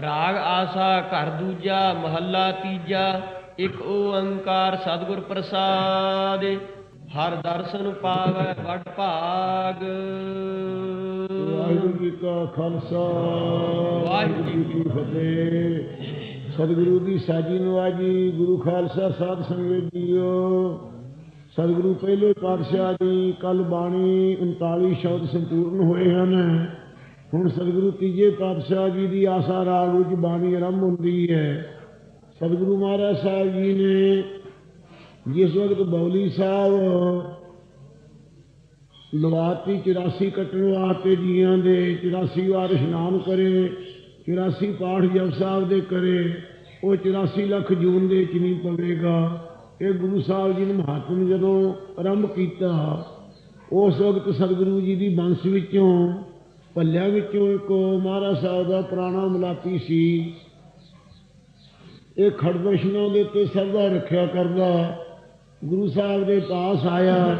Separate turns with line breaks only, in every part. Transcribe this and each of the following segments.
ਰਾਗ ਆਸਾ ਘਰ ਦੂਜਾ ਮਹੱਲਾ ਤੀਜਾ ਇੱਕ ਓੰਕਾਰ ਸਤਿਗੁਰ ਪ੍ਰਸਾਦ ਹਰ ਦਰਸ਼ਨ ਪਾਵੈ ਵੱਡ ਭਾਗ।
ਵਾਹਿਗੁਰੂ ਜੀ ਕਾ ਖਾਲਸਾ
ਵਾਹਿਗੁਰੂ ਜੀ
ਕੀ ਫਤਿਹ। ਸਤਿਗੁਰੂ ਦੀ ਸਾਜੀ ਨਵਾਜੀ ਗੁਰੂ ਖਾਲਸਾ ਸਾਧ ਸੰਗਤ ਜੀਓ। ਸਤਿਗੁਰੂ ਪਹਿਲੇ ਪਾਤਸ਼ਾਹ ਜੀ ਕੱਲ ਬਾਣੀ 39 ਸ਼ਬਦ ਸੰਪੂਰਨ ਹੋਏ ਹਨ। ਹੁਣ ਸਤਿਗੁਰੂ ਤੀਜੇ ਪਾਤਸ਼ਾਹ ਜੀ ਦੀ ਆਸਾ ਰਾਗ ਵਿੱਚ ਬਾਣੀ ਆਰੰਭ ਹੁੰਦੀ ਹੈ। ਸਤਿਗੁਰੂ ਮਹਾਰਾਜ ਸਾਹਿਬ ਜੀ ਨੇ ਜਿਸ ਵਕਤ ਬੌਲੀ ਸਾਹਿਬ ਲਵਾਤੀ 84 ਕੱਟਣ ਵਾਸਤੇ ਜੀਆਂ ਦੇ 84 ਵਾਰ ਇਸ਼ਨਾਨ ਕਰੇ 84 ਪਾਠ ਜਪ ਸਾਹਿਬ ਦੇ ਕਰੇ, ਉਹ 84 ਲੱਖ ਜੂਨ ਦੇ ਚ ਨਹੀਂ ਪਵੇਗਾ। ਇਹ ਗੁਰੂ ਸਾਹਿਬ ਜੀ ਨੇ ਮਹਾਤਮ ਜਦੋਂ ਆਰੰਭ ਕੀਤਾ, ਉਸ ਵਕਤ ਸਤਿਗੁਰੂ ਜੀ ਦੀ ਬੰਸ ਵਿੱਚੋਂ ਪੱਲਿਆਂ ਵਿੱਚੋਂ ਇੱਕ ਮਹਾਰਾਜ ਸਾਹਿਬ ਦਾ ਪੁਰਾਣਾ ਮਲਾਪੀ ਸੀ। ਇਹ ਖੜਵਸ਼ਨਾਂ ਦੇ ਉੱਤੇ ਸਰਦਾ ਰੱਖਿਆ ਕਰਦਾ। ਗੁਰੂ ਸਾਹਿਬ ਦੇ ਪਾਸ ਆਇਆ।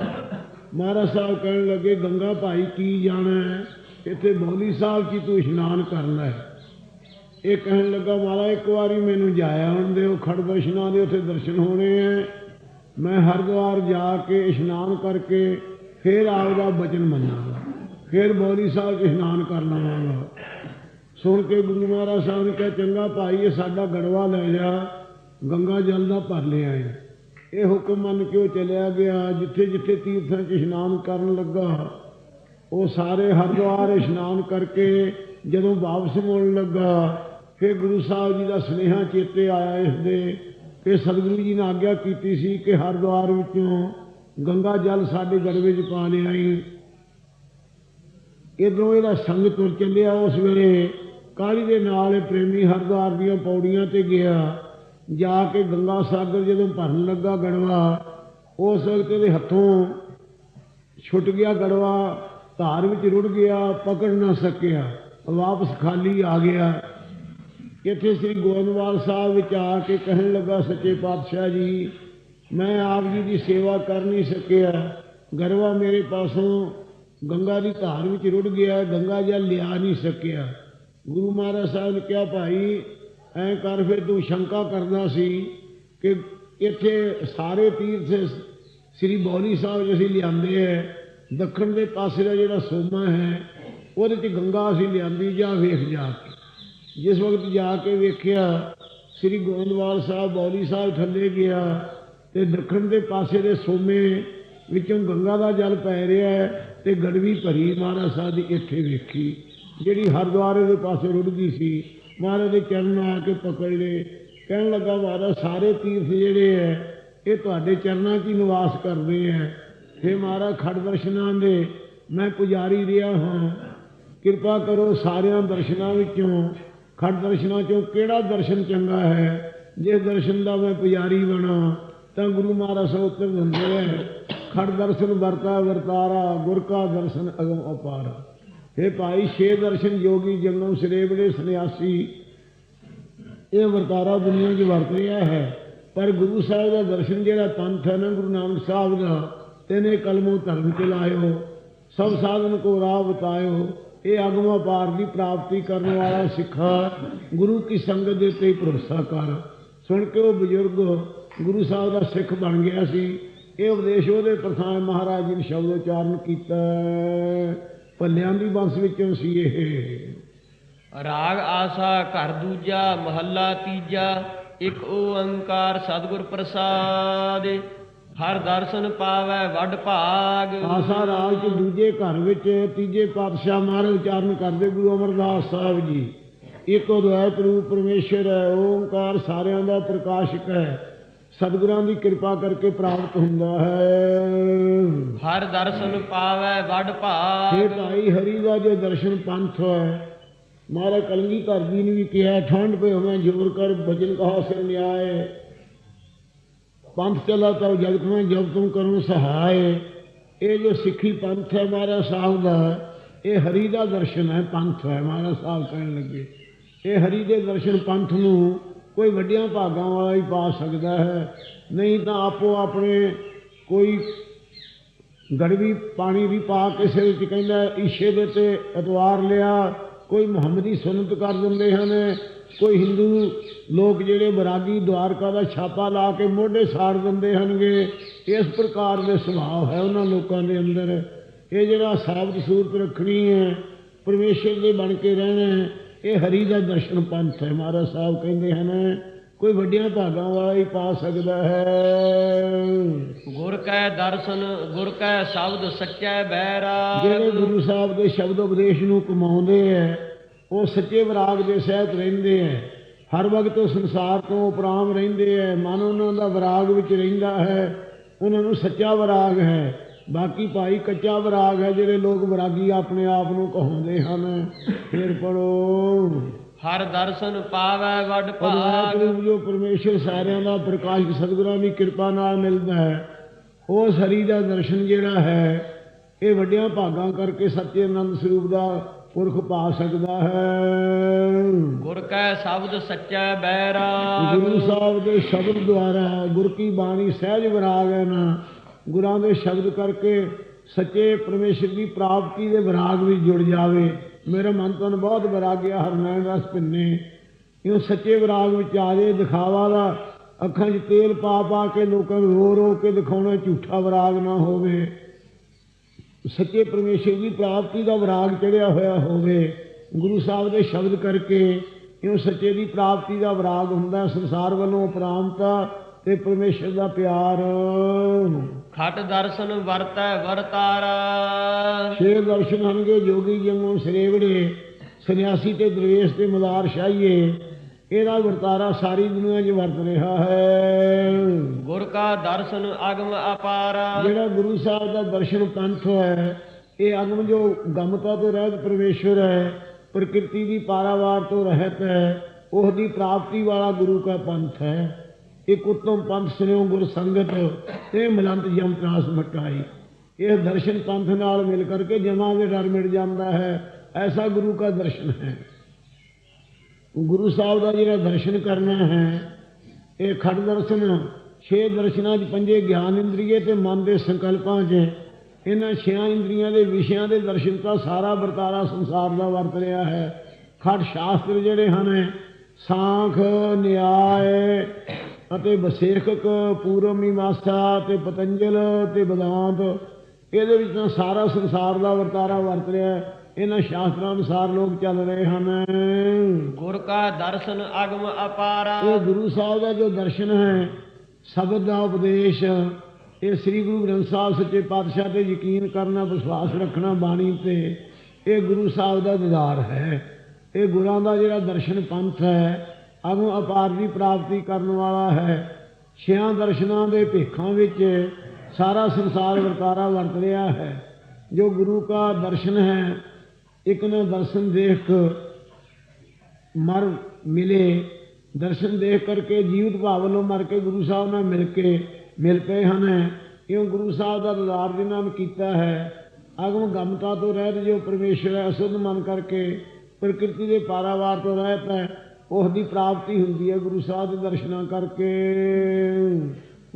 ਮਹਾਰਾਜ ਸਾਹਿਬ ਕਹਿਣ ਲੱਗੇ, ਗੰਗਾ ਭਾਈ, ਕੀ ਜਾਣਾ? ਹੈ? ਇੱਥੇ ਬੌਲੀ ਸਾਹਿਬ ਕੀ ਤੂੰ ਇਸ਼ਨਾਨ ਕਰਨਾ ਹੈ ਇਹ ਕਹਿਣ ਲੱਗਾ, ਮਹਾਰਾਜ, ਇੱਕ ਵਾਰੀ ਮੈਨੂੰ ਜਾਇਆ ਹੁਣ ਦਿਓ। ਖੜਵਸ਼ਨਾਂ ਦੇ ਉੱਥੇ ਦਰਸ਼ਨ ਹੋਣੇ ਹੈ ਮੈਂ ਹਰਿਦੁਆਰ ਜਾ ਕੇ ਇਸ਼ਨਾਨ ਕਰਕੇ ਫਿਰ ਆਪਦਾ ਬਚਨ ਮੰਨਾਂਗਾ। ਫਿਰ ਬੌਲੀ ਸਾਹਿਬ 'ਚ ਇਸ਼ਨਾਨ ਕਰ ਲਵਾਂਗਾ। ਸੁਣ ਕੇ ਗੁਰੂ ਮਹਾਰਾਜ ਸਾਹਿਬ ਨੇ ਕਿਹਾ, ਚੰਗਾ ਭਾਈ, ਇਹ ਸਾਡਾ ਗੜਵਾ ਲੈ ਜਾ ਗੰਗਾ ਜਲ ਦਾ ਭਰ ਲਿਆ ਹੈ ਇਹ ਹੁਕਮ ਮੰਨ ਕੇ ਉਹ ਚਲਿਆ ਗਿਆ ਜਿੱਥੇ ਜਿੱਥੇ ਤੀਰਥਾਂ 'ਚ ਇਸ਼ਨਾਨ ਕਰਨ ਲੱਗਾ, ਉਹ ਸਾਰੇ ਹਰਿਦੁਆਰ ਇਸ਼ਨਾਨ ਕਰਕੇ ਜਦੋਂ ਵਾਪਸ ਮੁੜਨ ਲੱਗਾ, ਫਿਰ ਗੁਰੂ ਸਾਹਿਬ ਜੀ ਦਾ ਸੁਨੇਹਾ ਚੇਤੇ ਆਇਆ ਇਸ ਦੇ। ਕਿ ਸਤਿਗੁਰੂ ਜੀ ਨੇ ਆਗਿਆ ਕੀਤੀ ਸੀ ਕਿ ਹਰਿਦੁਆਰ ਵਿੱਚੋਂ ਗੰਗਾ ਜਲ ਸਾਡੇ ਗੜਵੇ 'ਚ ਪਾ ਲਿਆਈ। ਇਧਰੋਂ ਇਹਦਾ ਸੰਗ ਤੁਰ ਚੱਲਿਆ। ਉਸ ਵੇਲੇ ਕਾਲੀ ਦੇ ਨਾਲ ਇਹ ਪ੍ਰੇਮੀ ਹਰਦੁਆਰ ਦੀਆਂ ਪੌੜੀਆਂ ਤੇ ਗਿਆ। ਜਾ ਕੇ ਗੰਗਾ ਸਾਗਰ ਜਦੋਂ ਭਰਨ ਲੱਗਾ ਗੜਵਾ, ਉਸ ਵਕਤ ਇਹਦੇ ਹੱਥੋਂ ਛੁੱਟ ਗਿਆ ਗੜਵਾ, ਧਾਰ ਵਿੱਚ ਰੁੜ ਗਿਆ, ਪਕੜ ਨਾ ਸਕਿਆ, ਵਾਪਸ ਖਾਲੀ ਆ ਗਿਆ। ਇੱਥੇ ਸ੍ਰੀ ਗੋਇੰਦਵਾਲ ਸਾਹਿਬ ਵਿੱਚ ਆ ਕੇ ਕਹਿਣ ਲੱਗਾ, ਸੱਚੇ ਪਾਤਸ਼ਾਹ ਜੀ, ਮੈਂ ਆਪ ਜੀ ਦੀ ਸੇਵਾ ਕਰ ਨਹੀਂ ਸਕਿਆ। ਗਰਵਾ ਮੇਰੇ ਪਾਸੋਂ ਗੰਗਾ ਦੀ ਧਾਰ ਵਿੱਚ ਰੁੜ ਗਿਆ, ਗੰਗਾ ਜਲ ਲਿਆ ਨਹੀਂ ਸਕਿਆ। ਗੁਰੂ ਮਹਾਰਾਜ ਸਾਹਿਬ ਨੇ ਕਿਹਾ, ਭਾਈ, ਐਂ ਕਰ, ਫਿਰ ਤੂੰ ਸ਼ੰਕਾ ਕਰਦਾ ਸੀ ਕਿ ਇੱਥੇ ਸਾਰੇ ਤੀਰਥ ਸ੍ਰੀ ਬੌਲੀ ਸਾਹਿਬ ਜਿ ਅਸੀਂ ਲਿਆਂਦੇ ਹੈ ਦੱਖਣ ਦੇ ਪਾਸੇ ਦਾ ਜਿਹੜਾ ਸੋਮਾ ਹੈ, ਉਹਦੇ 'ਚ ਗੰਗਾ ਅਸੀਂ ਲਿਆਂਦੀ ਜਾਂ ਵੇਖ ਜਾ ਕੇ। ਜਿਸ ਵਕਤ ਜਾ ਕੇ ਵੇਖਿਆ, ਸ੍ਰੀ ਗੋਇੰਦਵਾਲ ਸਾਹਿਬ ਬੌਲੀ ਸਾਹਿਬ ਥੱਲੇ ਗਿਆ ਤੇ ਦੱਖਣ ਦੇ ਪਾਸੇ ਦੇ ਸੋਮੇ ਵਿੱਚੋਂ ਗੰਗਾ ਦਾ ਜਲ ਪੈ ਰਿਹਾ ਹੈ ਤੇ ਗੜਵੀ ਭਰੀ ਮਹਾਰਾਜ ਸਾਹਿਬ ਦੀ ਇੱਥੇ ਵੇਖੀ। ਜਿਹੜੀ ਹਰਦੁਆਰੇ ਦੇ ਪਾਸੇ ਰੁੜਦੀ ਸੀ, ਮਹਾਰਾਜ ਦੇ ਚਰਨ ਆ ਕੇ ਪਕੜ ਲਏ। ਕਹਿਣ ਲੱਗਾ, ਮਹਾਰਾਜ, ਸਾਰੇ ਤੀਰਥ ਜਿਹੜੇ ਹੈ ਇਹ ਤੁਹਾਡੇ ਚਰਨਾਂ 'ਚ ਹੀ ਨਿਵਾਸ ਕਰਦੇ ਹੈ ਫੇ ਮਹਾਰਾਜ, ਖੜ ਦਰਸ਼ਨਾਂ ਦੇ, ਮੈਂ ਪੁਜਾਰੀ ਰਿਹਾ ਹਾਂ। ਕਿਰਪਾ ਕਰੋ ਸਾਰਿਆਂ ਦਰਸ਼ਨਾਂ ਵਿੱਚੋਂ, ਖੜ ਦਰਸ਼ਨਾਂ ਚੋਂ ਕਿਹੜਾ ਦਰਸ਼ਨ ਚੰਗਾ ਹੈ? ਜੇ ਦਰਸ਼ਨ ਦਾ ਮੈਂ ਪੁਜਾਰੀ ਬਣਾ, ਤਾਂ ਗੁਰੂ ਮਹਾਰਾਜ ਸਾਹਿਬ ਉੱਤਰ ਦਿੰਦੇ ਹੈ ਖੜ ਦਰਸ਼ਨ ਵਰਤਾ ਵਰਤਾਰਾ ਗੁਰ ਕਾ ਦਰਸ਼ਨ ਅਗਮ ਅਪਾਰ हे ਭਾਈ, ਛੇ ਦਰਸ਼ਨ ਯੋਗੀ ਜੰਗਮ ਸਰੇਵੜੇ ਸੰਨਿਆਸੀ। ਇਹ ਵਰਤਾਰਾ ਦੁਨੀਆ 'ਚ ਵਰਤ ਰਿਹਾ ਹੈ। ਪਰ ਗੁਰੂ ਸਾਹਿਬ ਦਾ ਦਰਸ਼ਨ ਜਿਹੜਾ ਪੰਥ ਹੈ ਨਾ ਗੁਰੂ ਨਾਨਕ ਸਾਹਿਬ ਦਾ, ਤੈਨੇ ਕਲਮੋ ਧਰਮ ਚਲਾਇਓ ਸਭ ਸਾਧਨ ਕੋ ਰਾਹ ਬਤਾਇਓ, ਇਹ ਅਗਮਾ ਪਾਰ ਦੀ ਪ੍ਰਾਪਤੀ ਕਰਨ ਵਾਲਾ ਸਿੱਖਾ ਗੁਰੂ ਕੀ ਸੰਗਤ ਦੇ ਉੱਤੇ ਭਰੋਸਾ ਕਰ। ਸੁਣ ਕੇ ਉਹ ਬਜ਼ੁਰਗ ਗੁਰੂ ਸਾਹਿਬ ਦਾ ਸਿੱਖ ਬਣ ਗਿਆ ਸੀ। ਇਹ ਉਪਦੇਸ਼ ਉਹਦੇ ਪ੍ਰਥਾਨ ਮਹਾਰਾਜ ਜੀ ਨੇ ਸ਼ਬਦ ਉਚਾਰਨ ਕੀਤਾ। ਭੱਲਿਆਂ ਦੀ ਬੰਸ ਵਿੱਚੋਂ ਸੀ ਇਹ।
ਰਾਗ ਆਸਾ ਘਰ ਦੂਜਾ ਮਹੱਲਾ ਤੀਜਾ ਇੱਕ ਓੰਕਾਰ ਸਤਿਗੁਰ ਪ੍ਰਸਾਦ ਹਰ ਦਰਸ਼ਨ ਪਾਵੈ ਵੱਡ ਭਾਗ।
ਆਸਾ ਰਾਜ ਚ ਦੂਜੇ ਘਰ ਵਿੱਚ ਤੀਜੇ ਪਾਤਸ਼ਾਹ ਮਹਾਰਾਜ ਉਚਾਰਨ ਕਰਦੇ ਗੁਰੂ ਅਮਰਦਾਸ ਸਾਹਿਬ ਜੀ। ਇੱਕ ਅਦਵੈਤ ਰੂਪ ਪਰਮੇਸ਼ਰ ਹੈ ਓੰਕਾਰ ਸਾਰਿਆਂ ਦਾ ਪ੍ਰਕਾਸ਼ਕ ਹੈ। ਸਤਿਗੁਰਾਂ ਦੀ ਕਿਰਪਾ ਕਰਕੇ ਪ੍ਰਾਪਤ ਹੁੰਦਾ ਹੈ।
ਹਰ ਦਰਸ਼ਨ ਪਾਵੈ ਵੱਡ
ਇਹ
ਭਾਗ
ਭਾਈ ਹਰੀ ਦਾ ਜੋ ਦਰਸ਼ਨ ਪੰਥ ਹੈ ਮਹਾਰਾਜ ਕਲਗੀਧਰ ਜੀ ਨੇ ਵੀ ਕਿਹਾ ਠੰਡ ਪੇ ਹਮੇ ਜੋਰ ਕਰ ਭਜਨ ਕਹਾ ਸਿਰ ਨਿਆਏ। ਪੰਥ ਚਲਾ ਤਉ ਜਗਤ ਮੈਂ ਜਬ ਤੁਮ ਕਰੂੰ ਸਹਾਇ ਇਹ ਜੋ ਸਿੱਖੀ ਪੰਥ ਹੈ ਮਹਾਰਾਜ ਸਾਹਿਬ ਦਾ ਇਹ ਹਰੀ ਦਾ ਦਰਸ਼ਨ ਹੈ ਪੰਥ ਹੈ। ਮਹਾਰਾਜ ਸਾਹਿਬ ਕਹਿਣ ਲੱਗੇ ਇਹ ਹਰੀ ਦੇ ਦਰਸ਼ਨ ਪੰਥ ਨੂੰ ਕੋਈ ਵੱਡੀਆਂ ਭਾਗਾਂ ਵਾਲਾ ਹੀ ਪਾ ਸਕਦਾ ਹੈ। ਨਹੀਂ ਤਾਂ ਆਪੋ ਆਪਣੇ ਕੋਈ ਗੜਵੀ ਪਾਣੀ ਵੀ ਪਾ ਕੇ ਸਿਰ ਵਿੱਚ ਕਹਿੰਦਾ ਈਸ਼ੇ ਦੇ ਤੇ ਅਤਵਾਰ ਲਿਆ। ਕੋਈ ਮੁਹੰਮਦੀ ਸੁਨਤ ਕਰ ਦਿੰਦੇ ਹਨ। ਕੋਈ ਹਿੰਦੂ ਲੋਕ ਜਿਹੜੇ ਬਰਾਗੀ ਦੁਆਰਕਾ ਦਾ ਛਾਪਾ ਲਾ ਕੇ ਮੋਢੇ ਸਾੜ ਦਿੰਦੇ ਹਨਗੇ ਇਸ ਪ੍ਰਕਾਰ ਦੇ ਸੁਭਾਅ ਹੈ ਉਹਨਾਂ ਲੋਕਾਂ ਦੇ ਅੰਦਰ। ਇਹ ਜਿਹੜਾ ਸਾਬਤ ਸੂਰਤ ਰੱਖਣੀ ਹੈ ਪਰਮੇਸ਼ਰ ਦੇ ਬਣ ਕੇ ਰਹਿਣਾ ਹੈ, ਇਹ ਹਰੀ ਦਾ ਦਰਸ਼ਨ ਪੰਥ ਹੈ। ਮਹਾਰਾਜ ਸਾਹਿਬ ਕਹਿੰਦੇ ਹਨ ਕੋਈ ਵੱਡਿਆਂ ਭਾਗਾਂ ਵਾਲਾ ਹੀ ਪਾ ਸਕਦਾ ਹੈ।
ਗੁਰ ਕੈ ਦਰਸ਼ਨ ਗੁਰ ਕੈ ਸ਼ਬਦ ਸੱਚੈ ਬੈਰਾ।
ਜਿਹੜੇ ਗੁਰੂ ਸਾਹਿਬ ਦੇ ਸ਼ਬਦ ਉਪਦੇਸ਼ ਨੂੰ ਕਮਾਉਂਦੇ ਐ ਉਹ ਸੱਚੇ ਵਿਰਾਗ ਦੇ ਸਹਿਤ ਰਹਿੰਦੇ ਐ ਹਰ ਵਕਤ ਉਹ ਸੰਸਾਰ ਤੋਂ ਉਪਰਾਮ ਰਹਿੰਦੇ ਐ ਮਨ ਉਹਨਾਂ ਦਾ ਵਿਰਾਗ ਵਿੱਚ ਰਹਿੰਦਾ ਹੈ। ਉਹਨਾਂ ਨੂੰ ਸੱਚਾ ਵਿਰਾਗ ਹੈ। ਬਾਕੀ ਭਾਈ ਕੱਚਾ ਵਿਰਾਗ ਹੈ ਜਿਹੜੇ ਲੋਕ ਵਿਰਾਗੀ ਆਪਣੇ ਆਪ ਨੂੰ ਕਹਾਉਂਦੇ ਹਨ। ਫਿਰ ਪੜੋ
ਹਰ ਦਰਸ਼ਨ ਪਾਵੈ ਵੱਡ ਭਾਗ।
ਜੋ ਪਰਮੇਸ਼ਰ ਸਾਰਿਆਂ ਦਾ ਪ੍ਰਕਾਸ਼ ਸਤਿਗੁਰਾਂ ਦੀ ਕਿਰਪਾ ਨਾਲ ਮਿਲਦਾ ਹੈ ਉਸ ਹਰੀ ਦਾ ਦਰਸ਼ਨ ਜਿਹੜਾ ਹੈ ਇਹ ਵੱਡਿਆਂ ਭਾਗਾਂ ਕਰਕੇ ਸੱਚੇ ਆਨੰਦ ਸਰੂਪ ਦਾ ਪੁਰਖ ਪਾ ਸਕਦਾ ਹੈ।
ਗੁਰ ਕੈ ਸ਼ਬਦ ਸੱਚੈ ਬੈਰਾ
ਗੁਰੂ ਸਾਹਿਬ ਦੇ ਸ਼ਬਦ ਦੁਆਰਾ ਗੁਰ ਕੀ ਬਾਣੀ ਸਹਿਜ ਵਿਰਾਗ ਹੈ ਨਾ ਗੁਰਾਂ ਦੇ ਸ਼ਬਦ ਕਰਕੇ ਸੱਚੇ ਪਰਮੇਸ਼ਰ ਦੀ ਪ੍ਰਾਪਤੀ ਦੇ ਵਿਰਾਗ ਵਿੱਚ ਜੁੜ ਜਾਵੇ। ਮੇਰਾ ਮਨ ਤੋਂ ਬਹੁਤ ਵਿਰਾਗਿਆ ਹਰਨੈਣ ਰਸ ਭਿੰਨੇ। ਇਹ ਸੱਚੇ ਵਿਰਾਗ ਵਿੱਚ ਆ ਜੇ, ਦਿਖਾਵਾ ਦਾ ਅੱਖਾਂ 'ਚ ਤੇਲ ਪਾ ਪਾ ਕੇ ਲੋਕਾਂ ਨੂੰ ਰੋ ਰੋ ਕੇ ਦਿਖਾਉਣਾ ਝੂਠਾ ਵਿਰਾਗ ਨਾ ਹੋਵੇ। ਸੱਚੇ ਪਰਮੇਸ਼ਰ ਦੀ ਪ੍ਰਾਪਤੀ ਦਾ ਵਿਰਾਗ ਚੜਿਆ ਹੋਇਆ ਹੋਵੇ। ਗੁਰੂ ਸਾਹਿਬ ਦੇ ਸ਼ਬਦ ਕਰਕੇ ਇਹ ਸੱਚੇ ਦੀ ਪ੍ਰਾਪਤੀ ਦਾ ਵਿਰਾਗ ਹੁੰਦਾ, ਸੰਸਾਰ ਵੱਲੋਂ ਉਪਰਾਮਤਾ ਤੇ ਪਰਮੇਸ਼ਰ ਦਾ ਪਿਆਰ।
ਖਟ ਦਰਸ਼ਨ ਵਰਤੈ ਵਰਤਾਰਾ।
ਛੇ ਦਰਸ਼ਨ ਹਨਗੇ ਜੋਗੀ ਜੰਗੋਂ ਸਰੇਵੜੇ ਸੰਨਿਆਸੀ ਤੇ ਦਰਵੇਸ਼ ਤੇ ਮਦਾਰ ਸ਼ਾਹੀਏ। ਇਹਦਾ ਵਰਤਾਰਾ ਸਾਰੀ ਦੁਨੀਆ 'ਚ ਵਰਤ ਰਿਹਾ ਹੈ।
ਗੁਰ ਕਾ ਦਰਸ਼ਨ ਅਗਮ ਅਪਾਰਾ।
ਜਿਹੜਾ ਗੁਰੂ ਸਾਹਿਬ ਦਾ ਦਰਸ਼ਨ ਪੰਥ ਹੈ ਇਹ ਅਗਮ ਜੋ ਗਮਤਾ ਤੋਂ ਰਹਿਤ ਪਰਮੇਸ਼ਰ ਹੈ ਪ੍ਰਕਿਰਤੀ ਦੀ ਪਾਰਾਵਾਰ ਤੋਂ ਰਹਿਤ ਹੈ ਉਸ ਦੀ ਪ੍ਰਾਪਤੀ ਵਾਲਾ ਗੁਰੂ ਕਾ ਪੰਥ ਹੈ। ਇੱਕ ਉੱਤਮ ਪੰਥ ਸੁਨਿਓ ਗੁਰ ਸੰਗਤ, ਤੇ ਮਿਲੰਤ ਜਮ ਤਰਾਸ ਮਟਾਈ ਇਹ ਦਰਸ਼ਨ ਪੰਥ ਨਾਲ ਮਿਲ ਕਰਕੇ ਜਮਾਂ ਦੇ ਡਰ ਮਿਟ ਜਾਂਦਾ ਹੈ। ਐਸਾ ਗੁਰੂ ਕਾ ਦਰਸ਼ਨ ਹੈ। ਗੁਰੂ ਸਾਹਿਬ ਦਾ ਜਿਹੜਾ ਦਰਸ਼ਨ ਕਰਨਾ ਹੈ, ਇਹ ਖੜ ਦਰਸ਼ਨ, ਛੇ ਦਰਸ਼ਨਾਂ 'ਚ ਪੰਜੇ ਗਿਆਨ ਇੰਦਰੀਏ ਤੇ ਮਨ ਦੇ ਸੰਕਲਪਾਂ 'ਚ ਇਹਨਾਂ ਛਿਆਂ ਇੰਦਰੀਆਂ ਦੇ ਵਿਸ਼ਿਆਂ ਦੇ ਦਰਸ਼ਨ ਤਾਂ ਸਾਰਾ ਵਰਤਾਰਾ ਸੰਸਾਰ ਦਾ ਵਰਤ ਰਿਹਾ ਹੈ। ਖੜ ਸ਼ਾਸਤਰ ਜਿਹੜੇ ਹਨ, ਸਾਖ, ਨਿਆਏ ਅਤੇ ਵਸੇਖਕ ਪੂਰਵ ਮੀਮਾਂਸਾ ਤੇ ਪਤੰਜਲ ਤੇ ਬਦਾਂਤ। ਇਹਦੇ ਵਿੱਚ ਤਾਂ ਸਾਰਾ ਸੰਸਾਰ ਦਾ ਵਰਤਾਰਾ ਵਰਤ ਰਿਹਾ ਹੈ। ਇਹਨਾਂ ਸ਼ਾਸਤਰਾਂ ਅਨੁਸਾਰ ਲੋਕ ਚੱਲ ਰਹੇ ਹਨ।
ਗੁਰ ਕਾ ਦਰਸ਼ਨ ਅਗਮ ਅਪਾਰਾ।
ਇਹ ਗੁਰੂ ਸਾਹਿਬ ਦਾ ਜੋ ਦਰਸ਼ਨ ਹੈ ਸ਼ਬਦ ਦਾ ਉਪਦੇਸ਼ ਇਹ ਸ੍ਰੀ ਗੁਰੂ ਗ੍ਰੰਥ ਸਾਹਿਬ ਸੱਚੇ ਪਾਤਸ਼ਾਹ ਤੇ ਯਕੀਨ ਕਰਨਾ ਵਿਸ਼ਵਾਸ ਰੱਖਣਾ ਬਾਣੀ ਤੇ ਇਹ ਗੁਰੂ ਸਾਹਿਬ ਦਾ ਦਿਦਾਰ ਹੈ। ਇਹ ਗੁਰਾਂ ਦਾ ਜਿਹੜਾ ਦਰਸ਼ਨ ਪੰਥ ਹੈ ਅਗੋਂ ਅਪਾਰ ਦੀ ਪ੍ਰਾਪਤੀ ਕਰਨ ਵਾਲਾ ਹੈ। ਛਿਆਂ ਦਰਸ਼ਨਾਂ ਦੇ ਭੇਖਾਂ ਵਿੱਚ ਸਾਰਾ ਸੰਸਾਰ ਵਰਤਾਰਾ ਵਰਤ ਰਿਹਾ ਹੈ। ਜੋ ਗੁਰੂ ਕਾ ਦਰਸ਼ਨ ਹੈ, ਇੱਕ ਨੇ ਦਰਸ਼ਨ ਦੇਖ ਮਰ ਮਿਲੇ। ਦਰਸ਼ਨ ਦੇਖ ਕਰਕੇ ਜੀਵਤ ਭਾਵ ਵੱਲੋਂ ਮਰ ਕੇ ਗੁਰੂ ਸਾਹਿਬ ਨਾਲ ਮਿਲ ਕੇ ਮਿਲ ਪਏ ਹਨ। ਇਉਂ ਗੁਰੂ ਸਾਹਿਬ ਦਾ ਦਿਦਾਰ ਦੇ ਨਾਮ ਕੀਤਾ ਹੈ। ਅਗਮ ਗਮਤਾ ਤੋਂ ਰਹਿਤ ਜੋ ਪਰਮੇਸ਼ਰ ਹੈ, ਅਸੁੱਧ ਮਨ ਕਰਕੇ ਪ੍ਰਕਿਰਤੀ ਦੇ ਪਾਰਾਵਾਰ ਤੋਂ ਰਹਿਤ ਹੈ। ਉਸ ਦੀ ਪ੍ਰਾਪਤੀ ਹੁੰਦੀ ਹੈ ਗੁਰੂ ਸਾਹਿਬ ਦੇ ਦਰਸ਼ਨਾਂ ਕਰਕੇ।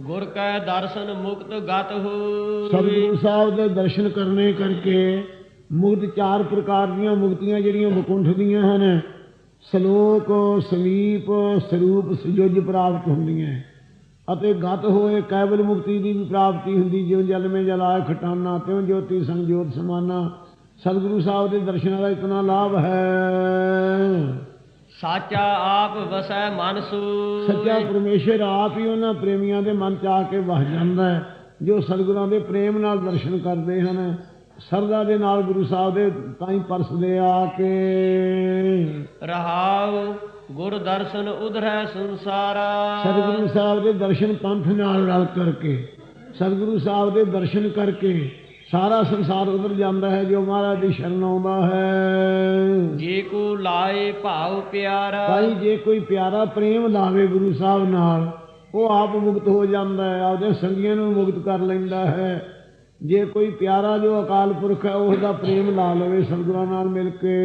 ਗੁਰ ਕੈ ਦਰਸ਼ਨ ਮੁਕਤ ਗਤ ਹੋਈ
ਸਤਿਗੁਰੂ ਸਾਹਿਬ ਦੇ ਦਰਸ਼ਨ ਕਰਨੇ ਕਰਕੇ ਮੁਕਤ ਚਾਰ ਪ੍ਰਕਾਰ ਦੀਆਂ ਮੁਕਤੀਆਂ ਜਿਹੜੀਆਂ ਵਿਕੁੰਠ ਦੀਆਂ ਹਨ ਸ਼ਲੋਕ ਸਮੀਪ ਸਰੂਪ ਸੁਜੁਜ ਪ੍ਰਾਪਤ ਹੁੰਦੀਆਂ ਅਤੇ ਗਤ ਹੋਏ ਕੈਵਲ ਮੁਕਤੀ ਦੀ ਵੀ ਪ੍ਰਾਪਤੀ ਹੁੰਦੀ ਜਿਉਂ ਜਲ ਮੇ ਜਲਾਏ ਖਟਾਨਾ ਤਿਉਂ ਜੋਤੀ ਸੰਜੋਤ ਸਮਾਨਾ। ਸਤਿਗੁਰੂ ਸਾਹਿਬ ਦੇ ਦਰਸ਼ਨਾਂ ਦਾ ਇਤਨਾ ਲਾਭ ਹੈ।
ਸਾਚਾ ਆਪ ਵਸੈ ਮਨ ਸੂਈ
ਸੱਚਾ ਪਰਮੇਸ਼ਰ ਆਪ ਹੀ ਉਹਨਾਂ ਪ੍ਰੇਮੀਆਂ ਦੇ ਮਨ ਚ ਆ ਕੇ ਵਸ ਜਾਂਦਾ ਹੈ ਜੋ ਸਤਿਗੁਰਾਂ ਦੇ ਪ੍ਰੇਮ ਨਾਲ ਦਰਸ਼ਨ ਕਰਦੇ ਹਨ। ਸਰਦਾ ਦੇ ਨਾਲ ਗੁਰੂ ਸਾਹਿਬ ਦੇ ਤਾਈ ਪਰਸਦੇ ਆ ਕੇ।
ਰਹਾਉ ਗੁਰ ਦਰਸ਼ਨ ਉਧਰੈ ਸੰਸਾਰਾ।
ਸਤਿਗੁਰੂ ਸਾਹਿਬ ਦੇ ਦਰਸ਼ਨ ਪੰਥ ਨਾਲ ਰਲ ਕਰਕੇ ਸਤਿਗੁਰੂ ਸਾਹਿਬ ਦੇ ਦਰਸ਼ਨ ਕਰਕੇ ਸਾਰਾ ਸੰਸਾਰ ਉਧਰ ਜਾਂਦਾ ਹੈ ਜੋ ਮਹਾਰਾਜ ਦੀ ਸ਼ਰਨ ਆਉਂਦਾ ਹੈ।
ਜੇ ਕੋ ਲਾਏ ਭਾਉ ਪਿਆਰਾ
ਭਾਈ ਜੇ ਕੋਈ ਪਿਆਰਾ ਪ੍ਰੇਮ ਲਾਵੇ ਗੁਰੂ ਸਾਹਿਬ ਨਾਲ ਉਹ ਆਪ ਮੁਕਤ ਹੋ ਜਾਂਦਾ ਹੈ ਆਪਦੇ ਸੰਗੀਆਂ ਨੂੰ ਮੁਕਤ ਕਰ ਲੈਂਦਾ ਹੈ। ਜੇ ਕੋਈ ਪਿਆਰਾ ਜੋ ਅਕਾਲ ਪੁਰਖ ਹੈ ਉਸ ਦਾ ਪ੍ਰੇਮ ਲਾ ਲਵੇ ਸਤਿਗੁਰਾਂ ਨਾਲ ਮਿਲ ਕੇ।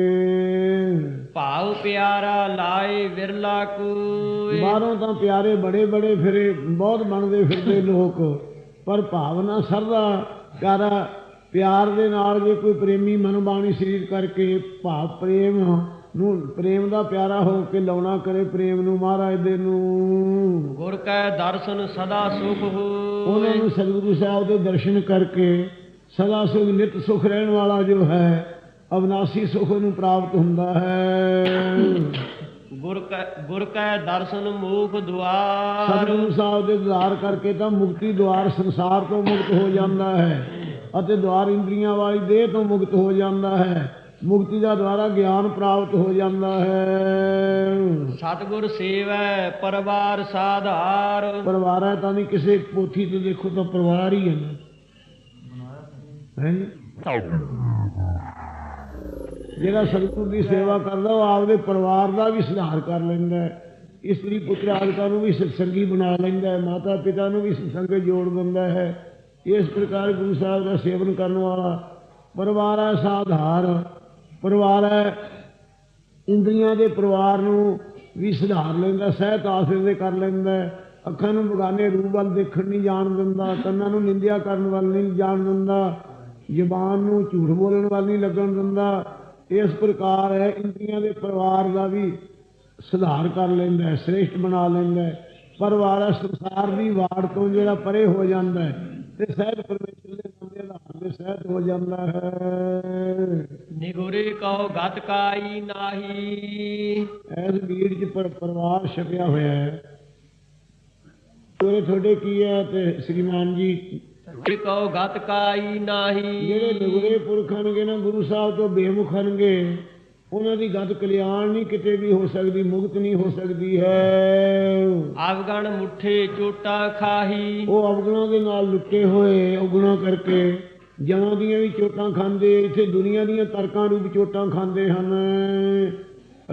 ਭਾਉ ਪਿਆਰਾ ਲਾਏ ਵਿਰਲਾ ਕੋਈ
ਬਾਹਰੋਂ ਤਾਂ ਪਿਆਰੇ ਬੜੇ ਬੜੇ ਫਿਰੇ ਬਹੁਤ ਬਣਦੇ ਫਿਰਦੇ ਲੋਕ ਪਰ ਭਾਵਨਾ ਸਰਦਾ ਪਿਆਰਾ ਪਿਆਰ ਦੇ ਨਾਲ ਜੇ ਕੋਈ ਪ੍ਰੇਮੀ ਮਨ ਬਾਣੀ ਸਰੀਰ ਕਰਕੇ ਭਾਵ ਪ੍ਰੇਮ ਨੂੰ ਪ੍ਰੇਮ ਦਾ ਪਿਆਰਾ ਹੋ ਕੇ ਲਾਉਣਾ ਕਰੇ ਪ੍ਰੇਮ ਨੂੰ ਮਹਾਰਾਜ ਦੇ ਨੂੰ।
ਗੁਰ ਕੈ ਦਰਸ਼ਨ ਸਦਾ ਸੁਖ
ਉਹਨਾਂ
ਹੋਏ
ਨੂੰ ਸਤਿਗੁਰੂ ਸਾਹਿਬ ਦੇ ਦਰਸ਼ਨ ਕਰਕੇ ਸਦਾ ਸੁਖ ਨਿਤ ਸੁਖ ਰਹਿਣ ਵਾਲਾ ਜੋ ਹੈ ਅਬਨਾਸੀ ਸੁਖ ਨੂੰ ਪ੍ਰਾਪਤ ਹੁੰਦਾ ਹੈ।
ਗੁਰ ਕੈ ਗੁਰ ਕੈ ਦਰਸ਼ਨ ਮੋਖ ਦੁਆਰ।
ਸਤਿਗੁਰੂ ਸਾਹਿਬ ਦੇ ਦਵਾਰ ਕਰਕੇ ਤਾਂ ਮੁਕਤੀ ਦਵਾਰ ਸੰਸਾਰ ਤੋਂ ਮੁਕਤ ਹੋ ਜਾਂਦਾ ਹੈ ਅਤੇ ਦਵਾਰ ਇੰਦਰੀਆਂ ਵਾਲੀ ਦੇਹ ਤੋਂ ਮੁਕਤ ਹੋ ਜਾਂਦਾ ਹੈ। ਮੁਕਤੀ ਦਾ ਦੁਆਰਾ ਗਿਆਨ ਪ੍ਰਾਪਤ ਹੋ ਜਾਂਦਾ ਹੈ।
ਸਤਿਗੁਰ ਸੇਵੈ ਪਰਵਾਰ ਸਾਧਾਰ।
ਪਰਿਵਾਰ ਹੈ ਤਾਂ ਨਹੀਂ ਕਿਸੇ ਪੋਥੀ ਤੇ ਦੇਖੋ ਤਾਂ ਪਰਿਵਾਰ ਹੀ ਹੈ ਨਾ। ਹੈ ਜਿਹੜਾ ਸਤਿਗੁਰੂ ਦੀ ਸੇਵਾ ਕਰਦਾ, ਉਹ ਆਪਦੇ ਪਰਿਵਾਰ ਦਾ ਵੀ ਸੁਧਾਰ ਕਰ ਲੈਂਦਾ ਹੈ। ਇਸਤਰੀ ਪੁੱਤਰ ਆਦਿਕਾਂ ਨੂੰ ਵੀ ਸਤਸੰਗੀ ਬਣਾ ਲੈਂਦਾ ਹੈ ਮਾਤਾ ਪਿਤਾ ਨੂੰ ਵੀ ਸਤਸੰਗ ਜੋੜ ਦਿੰਦਾ ਹੈ। ਇਸ ਪ੍ਰਕਾਰ ਗੁਰੂ ਸਾਹਿਬ ਦਾ ਸੇਵਨ ਕਰਨ ਵਾਲਾ ਪਰਿਵਾਰ ਹੈ ਸਾਧਾਰ ਪਰਿਵਾਰ ਹੈ, ਇੰਦਰੀਆਂ ਦੇ ਪਰਿਵਾਰ ਨੂੰ ਵੀ ਸੁਧਾਰ ਲੈਂਦਾ ਸਹਿਤ ਆਸਰੇ ਦੇ ਕਰ ਲੈਂਦਾ ਅੱਖਾਂ ਨੂੰ ਬਗਾਨੇ ਰੂਹ ਵੱਲ ਦੇਖਣ ਨਹੀਂ ਜਾਣ ਦਿੰਦਾ, ਕੰਨਾਂ ਨੂੰ ਨਿੰਦਿਆ ਕਰਨ ਵੱਲ ਨਹੀਂ ਜਾਣ ਦਿੰਦਾ, ਜ਼ਬਾਨ ਨੂੰ ਝੂਠ ਬੋਲਣ ਵੱਲ ਨਹੀਂ ਲੱਗਣ ਦਿੰਦਾ। ਇਸ ਪ੍ਰਕਾਰ ਹੈ ਇੰਦਰੀਆਂ ਦੇ ਪਰਿਵਾਰ ਦਾ ਵੀ ਸੁਧਾਰ ਕਰ ਲੈਂਦਾ ਹੈ ਸ੍ਰੇਸ਼ਟ ਬਣਾ ਲੈਂਦਾ ਹੈ। ਪਰਿਵਾਰ ਸੰਸਾਰ ਦੀ ਵਾੜ ਤੋਂ ਜਿਹੜਾ ਪਰੇ ਹੋ ਜਾਂਦਾ ਹੈ ਤੇ ਸਹਿਜ ਪਰਮੇਸ਼ਰ ਦੇ ਨਾਮ ਦੇ ਆਧਾਰ ਤੇ ਸਹਿਜ ਹੋ ਜਾਂਦਾ ਹੈ।
ਨਿਗੁਰੇ ਕਉ ਗਤ ਕਾਈ ਨਾਹੀ।
ਐਸ ਵੀਰ ਚ ਪਰ ਪਰਿਵਾਰ ਛਪਿਆ ਹੋਇਆ ਹੈ। ਉਹਦੇ ਤੁਹਾਡੇ ਕੀ ਹੈ ਤੇ ਸ੍ਰੀਮਾਨ ਜੀ
ਕਉ ਗਤ ਕਾਈ ਨਾਹੀ।
ਜਿਹੜੇ ਨਿਗਰੇ ਪੁਰਖ ਹਨਗੇ ਨਾ ਗੁਰੂ ਸਾਹਿਬ ਤੋਂ ਬੇਮੁਖ ਹਨਗੇ ਉਹਨਾਂ ਦੀ ਗਤ ਕਲਿਆਣ ਨਹੀਂ ਕਿਤੇ ਵੀ ਹੋ ਸਕਦੀ ਮੁਕਤ ਨਹੀਂ ਹੋ ਸਕਦੀ ਹੈ।
ਅਵਗਣ ਮੁਠੇ ਚੋਟਾ ਖਾਹੀ।
ਉਹ ਅਵਗੁਣਾਂ ਦੇ ਨਾਲ ਲੁੱਟੇ ਹੋਏ ਅਵਗੁਣਾਂ ਕਰਕੇ ਜਮਾਂ ਦੀਆਂ ਵੀ ਚੋਟਾਂ ਖਾਂਦੇ ਇੱਥੇ ਦੁਨੀਆ ਦੀਆਂ ਤਰਕਾਂ ਰੂਪ ਚੋਟਾਂ ਖਾਂਦੇ ਹਨ।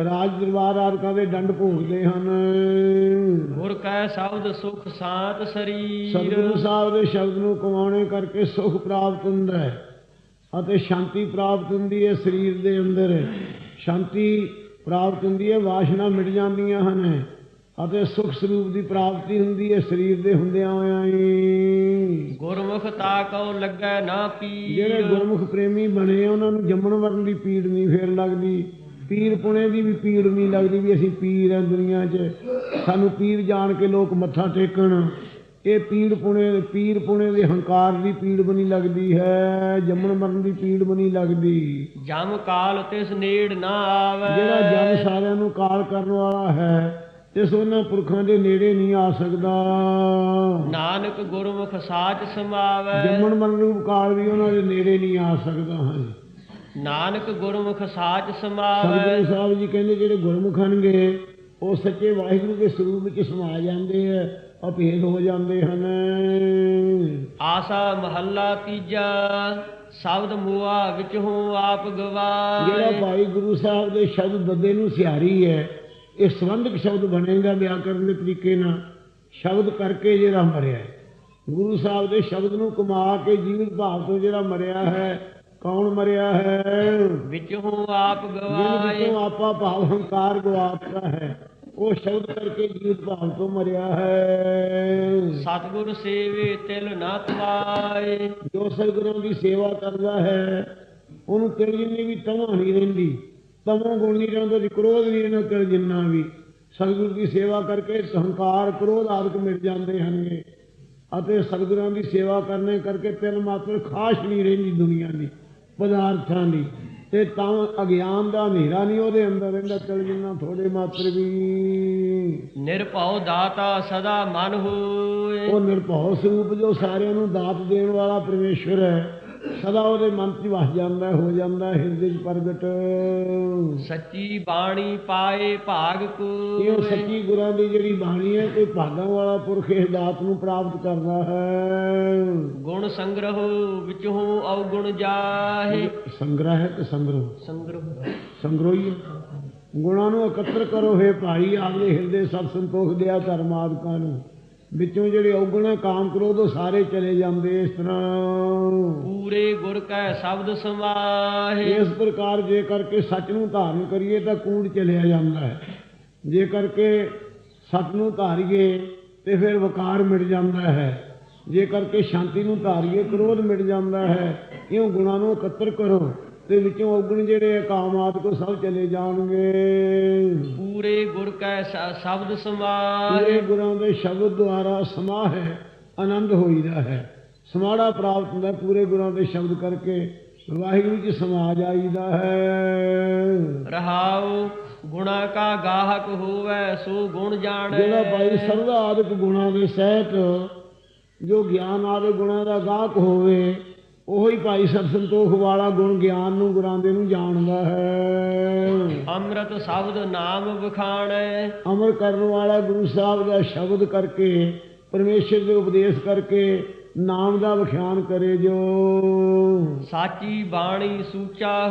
ਰਾਜ ਦਰਬਾਰ ਆਰਕਾਂ ਦੇ ਡੰਡ ਭੋਗਦੇ ਹਨ।
ਗੁਰ ਕੈ ਸ਼ਬਦ ਸੁਖ ਸਾਤ ਸਰੀਰ।
ਸਤਿਗੁਰੂ ਸਾਹਿਬ ਦੇ ਸ਼ਬਦ ਨੂੰ ਕਮਾਉਣੇ ਕਰਕੇ ਸੁਖ ਪ੍ਰਾਪਤ ਹੁੰਦਾ ਹੈ ਅਤੇ ਸ਼ਾਂਤੀ ਪ੍ਰਾਪਤ ਹੁੰਦੀ ਹੈ ਸਰੀਰ ਦੇ ਅੰਦਰ। ਸ਼ਾਂਤੀ ਪ੍ਰਾਪਤ ਹੁੰਦੀ ਹੈ ਵਾਸ਼ਨਾ ਮਿਟ ਜਾਂਦੀਆਂ ਹਨ ਅਤੇ ਸੁਖ ਸਰੂਪ ਦੀ ਪ੍ਰਾਪਤੀ ਹੁੰਦੀ ਹੈ ਸਰੀਰ ਦੇ ਹੁੰਦਿਆਂ ਹੋਇਆਂ ਹੀ।
ਗੁਰਮੁਖ ਤਾ ਕਉ ਲੱਗੈ ਨਾ ਪੀ
ਜਿਹੜੇ ਗੁਰਮੁਖ ਪ੍ਰੇਮੀ ਬਣੇ ਉਹਨਾਂ ਨੂੰ ਜੰਮਣ ਮਰਨ ਦੀ ਪੀੜ ਨਹੀਂ ਫੇਰ ਲੱਗਦੀ। ਪੀਰ ਪੁਣੇ ਦੀ ਵੀ ਪੀੜ ਨਹੀਂ ਲੱਗਦੀ ਵੀ ਅਸੀਂ ਪੀਰ ਆ ਦੁਨੀਆ 'ਚ। ਸਾਨੂੰ ਪੀਰ ਜਾਣ ਕੇ ਲੋਕ ਮੱਥਾ ਟੇਕਣ। ਇਹ ਪੀੜ ਪੁਣੇ ਪੀਰ ਪੁਣੇ ਦੇ ਹੰਕਾਰ ਦੀ ਪੀੜ ਬਣੀ ਲੱਗਦੀ ਹੈ ਜੰਮਣ ਮਰਨ ਦੀ ਪੀੜ ਬਣੀ ਲੱਗਦੀ।
ਜਮ ਕਾਲ ਤਿਸ ਨੇੜ ਨਾ ਆਵੈ।
ਜਿਹੜਾ ਜਨ ਸਾਰਿਆਂ ਨੂੰ ਕਾਲ ਕਰਨ ਵਾਲਾ ਹੈ ਇਸ ਉਹਨਾਂ ਪੁਰਖਾਂ ਦੇ ਨੇੜੇ ਨਹੀਂ ਆ ਸਕਦਾ।
ਨਾਨਕ ਗੁਰਮੁਖ ਸਾਚ ਸਮਾਵੈ।
ਜੰਮਣ ਮਰਨ ਰੂਪ ਕਾਲ ਵੀ ਉਹਨਾਂ ਦੇ ਨੇੜੇ ਨਹੀਂ ਆ ਸਕਦਾ ਹਾਂਜੀ
ਨਾਨਕ ਗੁਰਮੁਖ ਸਾਚ ਸਮਾਵੈ
ਸਤਿਗੁਰੂ ਸਾਹਿਬ ਜੀ ਕਹਿੰਦੇ ਜਿਹੜੇ ਗੁਰਮੁਖ ਹਨਗੇ ਉਹ ਸੱਚੇ ਵਾਹਿਗੁਰੂ ਦੇ ਸਰੂਪ ਵਿੱਚ ਸਮਾ ਜਾਂਦੇ ਆ ਅਭੇਦ ਹੋ ਜਾਂਦੇ ਹਨ।
ਆਸਾ ਮਹੱਲਾ ਤੀਜਾ ਸ਼ਬਦ ਮੂਆ ਵਿੱਚ ਹੂੰ ਆਪ
ਜਿਹੜਾ
ਗਵਾਏ
ਭਾਈ ਗੁਰੂ ਸਾਹਿਬ ਦੇ ਸ਼ਬਦ ਦੱਦੇ ਨੂੰ ਸਿਹਾਰੀ ਹੈ ਇਹ ਸੰਬੰਧਕ ਸ਼ਬਦ ਬਣੇਗਾ ਵਿਆਕਰਨ ਦੇ ਤਰੀਕੇ ਨਾਲ। ਸ਼ਬਦ ਕਰਕੇ ਜਿਹੜਾ ਮਰਿਆ ਹੈ। ਗੁਰੂ ਸਾਹਿਬ ਦੇ ਸ਼ਬਦ ਨੂੰ ਕਮਾ ਕੇ ਜੀਵਨ ਭਾਵ ਤੋਂ ਜਿਹੜਾ ਮਰਿਆ ਹੈ ਕੌਣ ਮਰਿਆ ਹੈ?
ਵਿੱਚ ਆਪ ਗਵਾਏ
ਵਿੱਚੋਂ ਆਪਾ ਭਾਵ ਹੰਕਾਰ ਗਵਾਤਾ ਹੈ। ਉਹ ਸ਼ਬਦ ਕਰਕੇ ਜੀਵਨ ਭਾਵ ਤੋਂ ਮਰਿਆ ਹੈ।
ਸਤਿਗੁਰ ਸੇਵੇ ਤਿਲ ਨਾ ਤਵਾਏ।
ਜੋ ਸਤਿਗੁਰਾਂ ਦੀ ਸੇਵਾ ਕਰਦਾ ਹੈ ਉਹਨੂੰ ਤਿਲ ਜਿੰਨੀ ਵੀ ਤਮਾ ਨਹੀਂ ਰਹਿੰਦੀ ਤਮੋ ਗੁਣ ਨਹੀਂ ਰਹਿੰਦਾ ਤੇ ਕ੍ਰੋਧ ਨਹੀਂ ਰਹਿੰਦਾ ਤਿਲ ਜਿੰਨਾ ਵੀ। ਸਤਿਗੁਰ ਦੀ ਸੇਵਾ ਕਰਕੇ ਹੰਕਾਰ ਕ੍ਰੋਧ ਆਦਿਕ ਮਿਟ ਜਾਂਦੇ ਹਨਗੇ ਅਤੇ ਸਤਿਗੁਰਾਂ ਦੀ ਸੇਵਾ ਕਰਨੇ ਕਰਕੇ ਤਿਲ ਮਾਤਰ ਖਾਸ ਨਹੀਂ ਰਹਿੰਦੀ ਦੁਨੀਆ ਦੀ। ਪਦਾਰਥਾਂ ਦੀ। ਤੇ ਤਾਂ ਅਗਿਆਨ ਦਾ ਹਨੇਰਾ ਨਹੀਂ ਉਹਦੇ ਅੰਦਰ ਰਹਿੰਦਾ ਤਿਲ ਜਿੰਨਾ ਥੋੜੇ ਮਾਤਰ ਵੀ।
ਨਿਰਭਉ ਦਾਤਾ ਸਦਾ ਮਨ ਹੋਏ।
ਉਹ ਨਿਰਭਉ ਸਰੂਪ ਜੋ ਸਾਰਿਆਂ ਨੂੰ ਦਾਤ ਦੇਣ ਵਾਲਾ ਪਰਮੇਸ਼ਵਰ ਹੈ। ਸਦਾ ਉਹਦੇ ਮਨ 'ਚ ਵਸ ਜਾਂਦਾ ਹੈ, ਜਾਂਦਾ ਹਿਰਦੇ 'ਚ ਪ੍ਰਗਟ।
ਸੱਚੀ ਬਾਣੀ ਪਾਏ ਭਾਗ
ਇਹ
ਕੋ
ਸੱਚੀ ਗੁਰਾਂ ਦੀ ਜਿਹੜੀ ਬਾਣੀ ਹੈ ਕੋਈ ਭਾਗਾਂ ਵਾਲਾ ਪੁਰਖ ਇਸ ਦਾਤ ਨੂੰ ਪ੍ਰਾਪਤ ਕਰਦਾ ਹੈ।
ਗੁਣ ਸੰਗ੍ਰਹ ਵਿੱਚ ਹੂੰ ਅਵਗੁਣ ਜਾਹੇ।
ਸੰਗ੍ਰਹ ਹੈ ਤੇ ਸੰਗ੍ਰਹ।
ਸੰਗ੍ਰਹ।
ਸੰਗ੍ਰਹ ਹੀ। ਗੁਣਾਂ ਨੂੰ ਇਕੱਤਰ ਕਰੋ ਹੈ ਭਾਈ ਆਪਦੇ ਹਿਰਦੇ ਸਭ ਸੰਤੋਖ ਦਿਆ ਧਰਮਾਦਿਕਾਂ ਨੂੰ। ਵਿੱਚੋਂ ਜਿਹੜੇ ਔਗਣ ਕਾਮ ਕ੍ਰੋਧ ਉਹ ਸਾਰੇ ਚਲੇ ਜਾਂਦੇ ਇਸ ਤਰ੍ਹਾਂ।
ਪੂਰੇ ਗੁਰ ਕੈ ਸ਼ਬਦ ਸਮਾਹੇ
ਇਸ ਪ੍ਰਕਾਰ ਜੇ ਕਰਕੇ ਸੱਚ ਨੂੰ ਧਾਰਨ ਕਰੀਏ ਤਾਂ ਕੂੜ ਚਲਿਆ ਜਾਂਦਾ ਹੈ। ਜੇ ਕਰਕੇ ਸੱਚ ਨੂੰ ਧਾਰੀਏ ਤੇ ਫਿਰ ਵਕਾਰ ਮਿਟ ਜਾਂਦਾ ਹੈ। ਜੇ ਕਰਕੇ ਸ਼ਾਂਤੀ ਨੂੰ ਧਾਰੀਏ ਕ੍ਰੋਧ ਮਿਟ ਜਾਂਦਾ ਹੈ। ਇਉਂ ਗੁਣਾਂ ਨੂੰ ਇਕੱਤਰ ਕਰੋ। ਤੇ ਵਿੱਚੋਂ ਔਗਣ ਜਿਹੜੇ ਆ ਕਾਮ ਆਦਿ ਸਭ ਚਲੇ ਜਾਣਗੇ।
ਪੂਰੇ ਗੁਰ ਕੈ ਸ਼ਬਦ
ਪੂਰੇ
ਸਮਾਏ
ਗੁਰਾਂ ਦੇ ਸ਼ਬਦ ਦੁਆਰਾ ਸਮਾਹ ਹੈ ਆਨੰਦ ਹੋਈਦਾ ਹੈ। ਸਮਾੜਾ ਪ੍ਰਾਪਤ ਹੁੰਦਾ ਪੂਰੇ ਗੁਰਾਂ ਦੇ ਸ਼ਬਦ ਕਰਕੇ ਵਾਹਿਗੁਰੂ ਜੀ ਸਮਾ ਜਾਈਦਾ ਹੈ।
ਰਹਾਉ ਗੁਣਾ ਕਾ ਗਾਹਕ ਹੋਵੇ ਸੋ ਗੁਣ ਜਾਣੈ।
ਜਿਹੜਾ ਭਾਈ ਸਰਦਾ ਆਦਿਕ ਗੁਣਾਂ ਦੇ ਸਹਿਤ ਜੋ ਗਿਆਨ ਆਦਿਕ ਗੁਣਾਂ ਦਾ ਗਾਹਕ ਹੋਵੇ ਉਹੀ ਭਾਈ ਸਤ ਸੰਤੋਖ ਵਾਲਾ ਗੁਣ ਗਿਆਨ ਨੂੰ ਗੁਰਾਂ ਦੇ ਨੂੰ ਜਾਣਦਾ ਹੈ।
ਅੰਮ੍ਰਿਤ ਸ਼ਬਦ ਨਾਮ ਵਖਾਣੈ।
ਅਮਰ ਕਰਨ ਵਾਲਾ ਗੁਰੂ ਸਾਹਿਬ ਦਾ ਸ਼ਬਦ ਕਰਕੇ ਪਰਮੇਸ਼ਰ ਦੇ ਉਪਦੇਸ਼ ਕਰਕੇ ਨਾਮ ਦਾ ਵਿਖਿਆਨ ਕਰੇ ਜੋ।
ਸਾਚੀ ਬਾਣੀ ਸੂਚਾ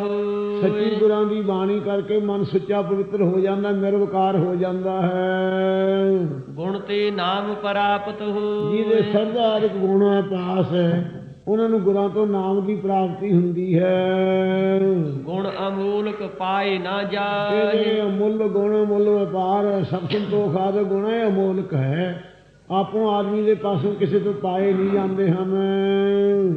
ਸੱਚੀ
ਹੋਏ
ਗੁਰਾਂ ਦੀ ਬਾਣੀ ਕਰਕੇ ਮਨ ਸੁੱਚਾ ਪਵਿੱਤਰ ਹੋ ਜਾਂਦਾ ਨਿਰਵਕਾਰ ਹੋ ਜਾਂਦਾ ਹੈ।
ਗੁਣ ਤੇ ਨਾਮ ਪ੍ਰਾਪਤ
ਜਿਹਦੇ
ਹੋਏ
ਸਰਦਾਰਿਕ ਗੁਣਾ ਪਾਸ ਹੈ। ਉਹਨਾਂ ਨੂੰ ਗੁਰਾਂ ਤੋਂ ਨਾਮ ਦੀ ਪ੍ਰਾਪਤੀ ਹੁੰਦੀ ਹੈ।
ਗੁਣ ਅਮੂਲਕ ਪਾਏ ਨਾ ਜਾਏ।
ਇਹਦੇ ਅਮੁੱਲ ਗੁਣ ਮੁੱਲ ਵਪਾਰ ਸਭ ਸੰਤੋਖ ਆਦਿ ਗੁਣ ਹੈ ਅਮੋਲਕ ਹੈ। ਆਪੋ ਆਦਮੀ ਦੇ ਪਾਸੋਂ ਕਿਸੇ ਤੋਂ ਪਾਏ ਨਹੀਂ ਜਾਂਦੇ ਹਨ।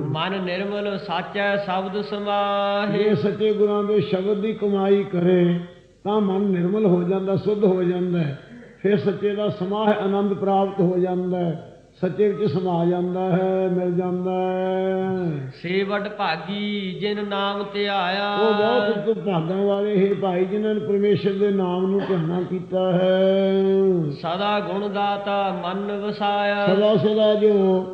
ਮਨ ਨਿਰਮਲ ਸਾਚੈ ਸ਼ਬਦ ਸਮਾਹੇ।
ਜੇ ਸੱਚੇ ਗੁਰਾਂ ਦੇ ਸ਼ਬਦ ਦੀ ਕਮਾਈ ਕਰੇ ਤਾਂ ਮਨ ਨਿਰਮਲ ਹੋ ਜਾਂਦਾ ਸੁੱਧ ਹੋ ਜਾਂਦਾ ਫਿਰ ਸੱਚੇ ਦਾ ਸਮਾਹ ਆਨੰਦ ਪ੍ਰਾਪਤ ਹੋ ਜਾਂਦਾ ਹੈ। ਸੱਚੇ ਵਿੱਚ ਸਮਾ ਜਾਂਦਾ ਹੈ ਮਿਲ ਜਾਂਦਾ ਹੈ।
ਸੇਵਟ ਭਾਗੀ ਜਿਨ ਨਾਮ ਧਿਆਇਆ
ਉਹ ਬਹੁਤ ਭਾਗਾਂ ਵਾਲੇ ਹੈ ਭਾਈ ਜਿਨ੍ਹਾਂ ਨੇ ਪਰਮੇਸ਼ਰ ਦੇ ਨਾਮ ਨੂੰ ਧਿਆਨਾ ਕੀਤਾ ਹੈ।
ਸਦਾ ਗੁਣ ਦਾਤਾ ਮਨ ਵਸਾਇਆ।
ਸਦਾ ਸਦਾ ਜੋ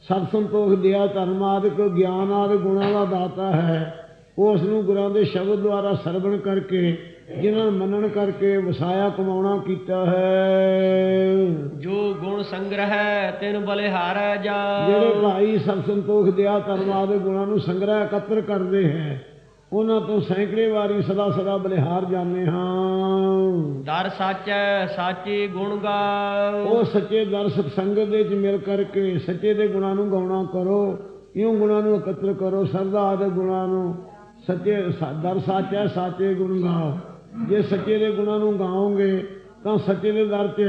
ਸਤ ਸੰਤੋਖ ਦਿਆ ਧਰਮ ਆਦਿਕ ਗਿਆਨ ਆਦਿਕ ਗੁਣਾਂ ਦਾ ਦਾਤਾ ਹੈ ਉਸ ਨੂੰ ਗੁਰਾਂ ਦੇ ਸ਼ਬਦ ਦੁਆਰਾ ਸਰਵਣ ਕਰਕੇ ਜਿਨ੍ਹਾਂ ਮੰਨਣ ਕਰਕੇ ਵਸਾਇਆ ਕਮਾਉਣਾ ਕੀਤਾ ਹੈ।
ਜੋ ਗੁਣ ਸੰਗ੍ਰਹਿ ਤਿਨ ਬਲਿਹਾਰੈ ਜਾ।
ਜਿਹੜੇ ਭਾਈ ਸਤ ਸੰਤੋਖ ਦਿਆ ਧਰਮ ਆਦਿਕ ਗੁਣਾਂ ਨੂੰ ਸੰਗ੍ਰਹਿ ਇਕੱਤਰ ਕਰਦੇ ਹੈ ਉਹਨਾਂ ਤੋਂ ਸੈਂਕੜੇ ਵਾਰੀ ਸਦਾ ਸਦਾ ਬਲਿਹਾਰ ਜਾਂਦੇ ਹਾਂ।
ਦਰ ਸਾਚੈ ਸਾਚੇ ਗੁਣ ਗਾਓ।
ਉਹ ਸੱਚੇ ਦਰਸ਼ਕ ਸੰਗਤ ਦੇ ਵਿੱਚ ਮਿਲ ਕਰਕੇ ਸੱਚੇ ਦੇ ਗੁਣਾਂ ਨੂੰ ਗਾਉਣਾ ਕਰੋ ਇਉਂ ਗੁਣਾਂ ਨੂੰ ਇਕੱਤਰ ਕਰੋ ਸਰਦਾ ਆਦਿ ਗੁਣਾਂ ਨੂੰ ਸੱਚੇ ਦਰ ਸਾਚੈ ਸਾਚੇ ਗੁਣ ਗਾਓ। ਜੇ ਸੱਚੇ ਦੇ ਗੁਣਾਂ ਨੂੰ ਗਾਓਗੇ ਤਾਂ ਸੱਚੇ ਦੇ ਦਰ 'ਚ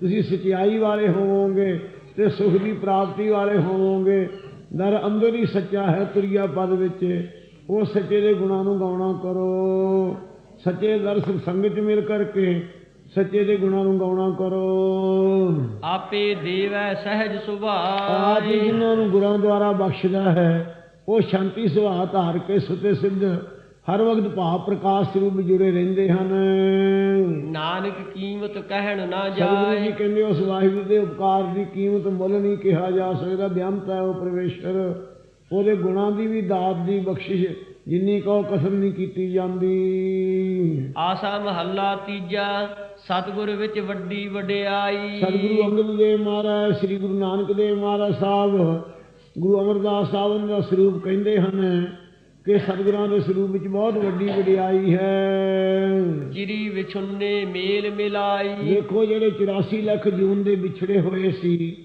ਤੁਸੀਂ ਸਚਾਈ ਵਾਲੇ ਹੋਵੋਗੇ ਤੇ ਸੁਖ ਦੀ ਪ੍ਰਾਪਤੀ ਵਾਲੇ ਹੋਵੋਗੇ। ਦਰ ਅੰਦਰ ਹੀ ਸੱਚਾ ਹੈ ਤੁਰਿਆ ਪਦ ਵਿੱਚ। ਉਹ ਸੱਚੇ ਦੇ ਗੁਣਾਂ ਨੂੰ ਗਾਉਣਾ ਕਰੋ। ਸੱਚੇ ਦਰਸ਼ਕ ਸੰਗਤ ਮਿਲ ਕਰਕੇ ਸੱਚੇ ਦੇ ਗੁਣਾਂ ਨੂੰ ਗਾਉਣਾ ਕਰੋ।
ਆਪੇ ਦੇਵੈ ਸਹਿਜ
ਆਪ
ਸੁਭਾਏ
ਜਿਨ੍ਹਾਂ ਨੂੰ ਗੁਰਾਂ ਦੁਆਰਾ ਬਖਸ਼ਦਾ ਹੈ ਉਹ ਸ਼ਾਂਤੀ ਸੁਭਾਅ ਧਾਰ ਕੇ ਸੁਤੇ ਸਿੱਧ ਹਰ ਵਕਤ ਭਾਵ ਪ੍ਰਕਾਸ਼ ਸਰੂਪ ਜੁੜੇ ਰਹਿੰਦੇ ਹਨ।
ਨਾਨਕ ਕੀਮਤ ਕਹਿਣ ਨਾ
ਸਤਿਗੁਰੂ ਜੀ
ਜਾਏ
ਕਹਿੰਦੇ ਉਸ ਵਾਹਿਗੁਰੂ ਦੇ ਉਪਕਾਰ ਦੀ ਕੀਮਤ ਮੁੱਲ ਨਹੀਂ ਕਿਹਾ ਜਾ ਸਕਦਾ। ਬੇਅੰਤ ਹੈ ਉਹ ਪਰਮੇਸ਼ਰ। ਉਹਦੇ ਗੁਣਾਂ ਦੀ ਵੀ ਦਾਤ ਦੀ ਬਖਸ਼ਿਸ਼ ਜਿੰਨੀ ਕੋ ਕਸਮ ਨਹੀਂ ਕੀਤੀ ਜਾਂਦੀ।
ਆਸਾ ਮਹੱਲਾ ਤੀਜਾ ਸਤਿਗੁਰ ਵਿੱਚ ਵੱਡੀ ਵਡਿਆਈ।
ਸਤਿਗੁਰੂ ਅੰਗਦ ਦੇਵ ਮਹਾਰਾਜ ਸ੍ਰੀ ਗੁਰੂ ਨਾਨਕ ਦੇਵ ਮਹਾਰਾਜ ਸਾਹਿਬ ਗੁਰੂ ਅਮਰਦਾਸ ਸਾਹਿਬ ਦਾ ਸਰੂਪ ਕਹਿੰਦੇ ਹਨ ਕਿ ਸਤਿਗੁਰਾਂ ਦੇ ਸਰੂਪ ਵਿੱਚ ਬਹੁਤ ਵੱਡੀ ਵਡਿਆਈ ਹੈ।
ਚਿਰੀ ਵਿਛੁੰਨੇ ਮੇਲ ਮਿਲਾਈ।
ਦੇਖੋ ਜਿਹੜੇ 84 ਲੱਖ ਜੂਨ ਦੇ ਵਿਛੜੇ ਹੋਏ ਸੀ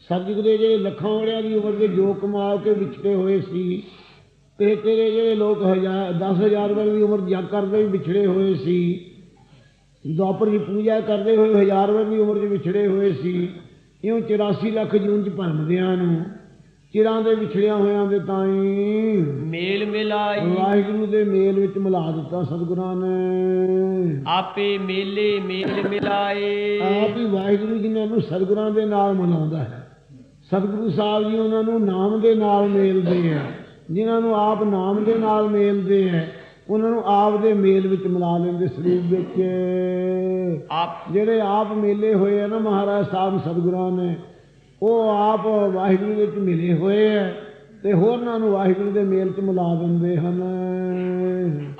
ਸਤਿਗੁਰੂ ਦੇ ਜਿਹੜੇ ਲੱਖਾਂ ਵੜਿਆਂ ਦੀ ਉਮਰ ਦੇ ਜੋ ਕਮਾ ਕੇ ਵਿਛੜੇ ਹੋਏ ਸੀ ਤੇ ਤੇਰੇ ਜਿਹੜੇ ਲੋਕ ਹਜ਼ਾਰ 10000 ਵਰਗੀ ਦੀ ਉਮਰ ਜਗ ਕਰਦੇ ਵੀ ਵਿਛੜੇ ਹੋਏ ਸੀ ਦੁਆਪਰ ਦੀ ਪੂਜਾ ਕਰਦੇ ਹੋਏ ਹਜ਼ਾਰ ਵਰਗੀ ਉਮਰ 'ਚ ਵਿਛੜੇ ਹੋਏ ਸੀ ਇਉਂ 84 ਲੱਖ ਜੂਨ 'ਚ ਭਰਮਦਿਆਂ ਨੂੰ ਚਿਰਾਂ ਦੇ ਵਿਛੜਿਆਂ ਹੋਇਆਂ ਦੇ ਤਾਈਂ
ਮੇਲ ਮਿਲਾਈ।
ਵਾਹਿਗੁਰੂ ਦੇ ਮੇਲ ਵਿੱਚ ਮਿਲਾ ਦਿੱਤਾ ਸਤਿਗੁਰਾਂ ਨੇ।
ਆਪੇ ਮੇਲੇ ਮੇਲ ਮਿਲਾਏ।
ਆਪ ਹੀ ਵਾਹਿਗੁਰੂ ਜੀ ਨੇ ਉਹਨੂੰ ਸਤਿਗੁਰਾਂ ਦੇ ਨਾਲ ਮਿਲਾਉਂਦਾ ਹੈ। ਸਤਿਗੁਰੂ ਸਾਹਿਬ ਜੀ ਉਹਨਾਂ ਨੂੰ ਨਾਮ ਦੇ ਨਾਲ ਮੇਲਦੇ ਆ। ਜਿਨ੍ਹਾਂ ਨੂੰ ਆਪ ਨਾਮ ਦੇ ਨਾਲ ਮੇਲਦੇ ਹੈ ਉਹਨਾਂ ਨੂੰ ਆਪ ਦੇ ਮੇਲ ਵਿੱਚ ਮਿਲਾ ਲੈਂਦੇ ਸਰੂਪ ਵਿੱਚ।
ਆਪ
ਜਿਹੜੇ ਆਪ ਮੇਲੇ ਹੋਏ ਆ ਨਾ ਮਹਾਰਾਜ ਸਾਹਿਬ ਸਤਿਗੁਰਾਂ ਨੇ ਉਹ ਆਪ ਵਾਹਿਗੁਰੂ ਵਿੱਚ ਮਿਲੇ ਹੋਏ ਆ ਤੇ ਹੋਰਨਾਂ ਨੂੰ ਵਾਹਿਗੁਰੂ ਦੇ ਮੇਲ 'ਚ ਮਿਲਾ ਦਿੰਦੇ ਹਨ।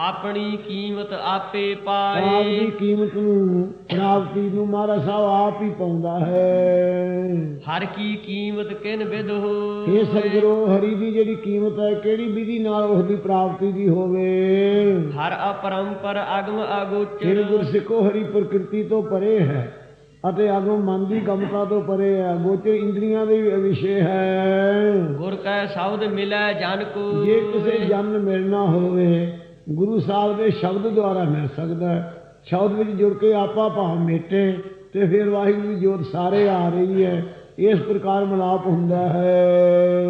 ਆਪਣੀ ਕੀਮਤ ਆਪੇ ਪਾਏ।
ਦੀ ਕੀਮਤ ਨੂੰ ਪ੍ਰਾਪਤੀ ਨੂੰ ਮਹਾਰਾਜ ਸਾਹਿਬ ਆਪ ਹੀ ਪਾਉਂਦਾ ਹੈ।
ਹਰ ਕੀ ਕੀਮਤ ਕਿਨ ਵਿਦ
ਇਹ
ਹੋਏ
ਸਤਿਗੁਰੂ ਹਰੀ ਦੀ ਜਿਹੜੀ ਕੀਮਤ ਹੈ ਕਿਹੜੀ ਵਿਧੀ ਨਾਲ ਉਸ ਦੀ ਪ੍ਰਾਪਤੀ ਦੀ ਹੋਵੇ?
ਹਰ ਅਪਰੰਪਰ ਅਗਮ ਅਗੋਚਰ।
ਗੁਰਸਿੱਖੋ ਹਰੀ ਪ੍ਰਕਿਰਤੀ ਤੋਂ ਪਰੇ ਹੈ। ਅਤੇ ਅਗਮ ਮਨ ਦੀ ਗਮਤਾ ਤੋਂ ਪਰੇ ਹੈ। ਗੋਚਰ ਇੰਦਰੀਆਂ ਦੇ ਵਿਸ਼ੇ ਹੈ।
ਗੁਰ ਕੈ ਸ਼ਬਦ ਮਿਲੈ ਜਨ ਕੋ।
ਜੇ ਕਿਸੇ ਜਨ ਮਿਲਣਾ ਹੋਵੇ ਗੁਰੂ ਸਾਹਿਬ ਦੇ ਸ਼ਬਦ ਦੁਆਰਾ ਮਿਲ ਸਕਦਾ ਹੈ। ਸ਼ਬਦ ਵਿੱਚ ਜੁੜ ਕੇ ਆਪਾ ਭਾਵ ਮੇਟੇ ਤੇ ਫਿਰ ਵਾਹਿਗੁਰੂ ਦੀ ਜੋਤ ਸਾਰੇ ਆ ਰਹੀ ਹੈ। ਇਸ ਪ੍ਰਕਾਰ ਮਿਲਾਪ ਹੁੰਦਾ ਹੈ।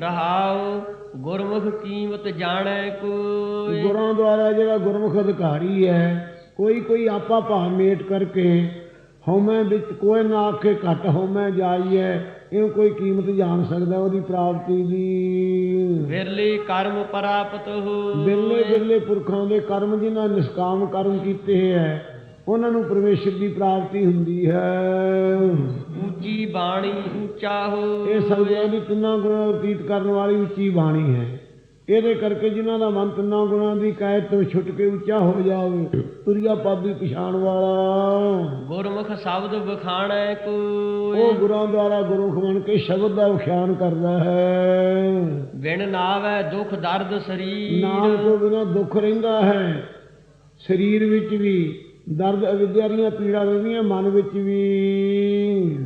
ਰਹਾਉ ਗੁਰਮੁਖ ਕੀਮਤ ਜਾਣੈ ਕੋਈ।
ਗੁਰਾਂ ਦੁਆਰਾ ਜਿਹੜਾ ਗੁਰਮੁਖ ਅਧਿਕਾਰੀ ਹੈ ਕੋਈ ਕੋਈ ਆਪਾ ਭਾਵ ਮੇਟ ਕਰਕੇ ਹਉਮੈ ਵਿੱਚ ਕੋਈ ਨਾ ਆਖੇ ਘਟ ਹਉਮੈ ਜਾਈਏ ਇਹ ਕੋਈ ਕੀਮਤ ਜਾਣ ਸਕਦਾ ਉਹਦੀ ਪ੍ਰਾਪਤੀ ਦੀ।
ਵਿਰਲੇ ਕਰਮ ਪ੍ਰਾਪਤ
ਬਿਰਲੇ
ਹੋਏ
ਬਿਰਲੇ ਪੁਰਖਾਂ ਦੇ ਕਰਮ ਜਿਨ੍ਹਾਂ ਨਿਸ਼ਕਾਮ ਕਰਮ ਕੀਤੇ ਹੈ ਉਹਨਾਂ ਨੂੰ ਪਰਮੇਸ਼ਰ ਦੀ ਪ੍ਰਾਪਤੀ ਹੁੰਦੀ ਹੈ।
ਉੱਚੀ ਬਾਣੀ ਉੱਚਾ
ਇਹ
ਹੋਏ
ਸਤਿਗੁਰਾਂ ਦੀ ਤਿੰਨਾਂ ਗੁਣਾਂ ਨੂੰ ਅਤੀਤ ਕਰਨ ਵਾਲੀ ਉੱਚੀ ਬਾਣੀ ਹੈ। ਇਹਦੇ ਕਰਕੇ ਜਿਨ੍ਹਾਂ ਦਾ ਮਨ ਤਿੰਨਾਂ ਗੁਣਾਂ ਦੀ ਕਾਇਤ ਤੋਂ ਛੁੱਟ ਕੇ ਉੱਚਾ ਹੋ ਜਾਵੇ ਤੁਰਿਆ ਪਾਦੀ ਪਛਾਣ ਵਾਲਾ।
ਗੁਰਮੁਖ ਸ਼ਬਦ ਬਖਾਣੈ ਕੋਈ।
ਉਹ ਗੁਰਾਂ ਦੁਆਰਾ ਗੁਰੂ ਖਵਣ ਕੇ ਸ਼ਬਦ ਦਾ ਵਿਖਿਆਨ ਕਰਦਾ ਹੈ।
ਬਿਨ ਨਾਵੈ ਦੁਖ ਦਰਦ
ਨਾਮ
ਸਰੀਰ
ਤੋਂ ਬਿਨਾਂ ਦੁੱਖ ਰਹਿੰਦਾ ਹੈ। ਸਰੀਰ ਵਿੱਚ ਵੀ ਦਰਦ ਅਵਿਦਿਆ ਦੀਆਂ ਪੀੜਾਂ ਰਹਿੰਦੀਆਂ ਮਨ ਵਿੱਚ ਵੀ।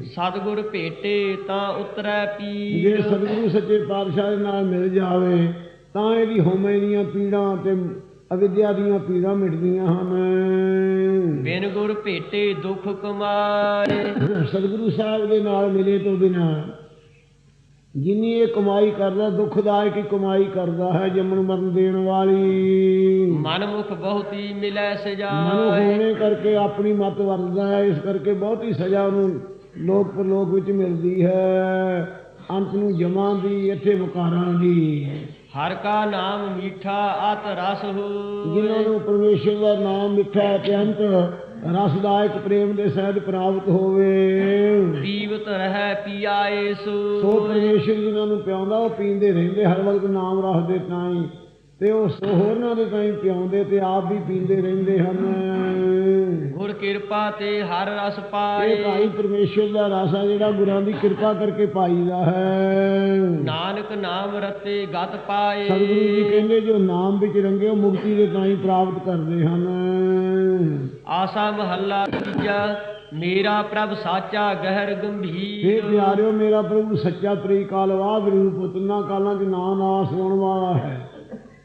ਸਤਿਗੁਰ ਭੇਟੇ ਤਾਂ ਉਤਰੈ
ਜੇ
ਪੀਰ
ਸਤਿਗੁਰੂ ਸੱਚੇ ਪਾਤਸ਼ਾਹ ਦੇ ਨਾਲ ਮਿਲ ਜਾਵੇ ਤਾਂ ਇਹਦੀ ਹਉਮੈ ਦੀਆਂ ਪੀੜਾਂ ਤੇ ਅਵਿਦਿਆ ਦੀਆਂ ਪੀੜਾਂ ਮਿਟਦੀਆਂ ਹਨ।
ਬਿਨ ਗੁਰ ਭੇਟੇ ਦੁਖ ਕਮਾਏ
ਸਤਿਗੁਰੂ ਸਾਹਿਬ ਦੇ ਨਾਲ ਮਿਲੇ ਤੋਂ ਬਿਨਾਂ ਜਿੰਨੀ ਇਹ ਕਮਾਈ ਕਰਦਾ ਦੁਖਦਾਇਕ ਹੀ ਕਮਾਈ ਕਰਦਾ ਹੈ ਜੰਮਣ ਮਰਨ ਦੇਣ ਵਾਲੀ।
ਮਨ ਮੁਖ ਬਹੁਤੀ ਮਿਲੈ
ਮਨੁ
ਸਜਾਏ
ਹੋਣੇ ਕਰਕੇ ਆਪਣੀ ਮਤ ਵਰਤਦਾ ਹੈ ਇਸ ਕਰਕੇ ਬਹੁਤੀ ਸਜ਼ਾ ਉਹਨੂੰ ਲੋਕ ਪਰਲੋਕ ਵਿੱਚ ਮਿਲਦੀ ਹੈ। ਅੰਤ ਨੂੰ ਜਮਾਂ ਦੀ ਇੱਥੇ ਮੁਕਾਰਾਂ ਦੀ।
ਹਰ ਕਾ ਨਾਮ ਮੀਠਾ ਅਤ ਰਸ
ਜਿਨ੍ਹਾਂ
ਹੋਏ
ਨੂੰ ਪਰਮੇਸ਼ਰ ਦਾ ਨਾਮ ਮਿੱਠਾ ਅਤਿਅੰਤ ਰਸਦਾਇਕ ਪ੍ਰੇਮ ਦੇ ਸਹਿਤ ਪ੍ਰਾਪਤ ਹੋਵੇ।
ਪੀਵਤ ਰਹਿ ਪੀਆਏ
ਸੋ।
ਸੋ
ਪਰਮੇਸ਼ਰ ਜਿਨ੍ਹਾਂ ਨੂੰ ਪਿਆਉਂਦਾ ਉਹ ਪੀਂਦੇ ਰਹਿੰਦੇ ਹਰ ਵਕਤ ਨਾਮ ਰੱਖਦੇ ਤਾਂ ਹੀ ਤੇ ਉਹ ਹੋਰਨਾਂ ਦੇ ਤਾਂ ਹੀ ਪਿਆਉਂਦੇ ਤੇ ਆਪ ਵੀ ਪੀਂਦੇ ਰਹਿੰਦੇ ਹਨ।
ਗੁਰ ਕਿਰਪਾ ਤੇ ਹਰ ਰਸ
ਇਹ
ਪਾਏ।
ਭਾਈ ਪਰਮੇਸ਼ਰ ਦਾ ਰਸ ਆ ਜਿਹੜਾ ਗੁਰਾਂ ਦੀ ਕਿਰਪਾ ਕਰਕੇ ਪਾਈਦਾ ਹੈ।
ਨਾਨਕ ਨਾਮ ਰਤੇ ਗਤ ਪਾਏ।
ਸਤਿਗੁਰੂ ਜੀ ਕਹਿੰਦੇ ਜੋ ਨਾਮ ਵਿੱਚ ਰੰਗੇ ਉਹ ਮੁਕਤੀ ਦੇ ਤਾਂ ਹੀ ਪ੍ਰਾਪਤ ਕਰਦੇ ਹਨ।
ਆਸਾ ਮਹੱਲਾ ਤੀਜਾ ਮੇਰਾ ਪ੍ਰਭ ਸਾਚਾ ਗਹਿਰ
ਇਹ
ਗੰਭੀਰ
ਪਿਆਰਿਓ ਮੇਰਾ ਪ੍ਰਭੂ ਸੱਚਾ ਤਰੀਕਾਲ ਵਾਗ ਰੂਪ ਤਿੰਨਾਂ ਕਾਲਾਂ 'ਚ ਨਾਂ ਨਾਸ ਹੋਣ ਵਾਲਾ ਹੈ।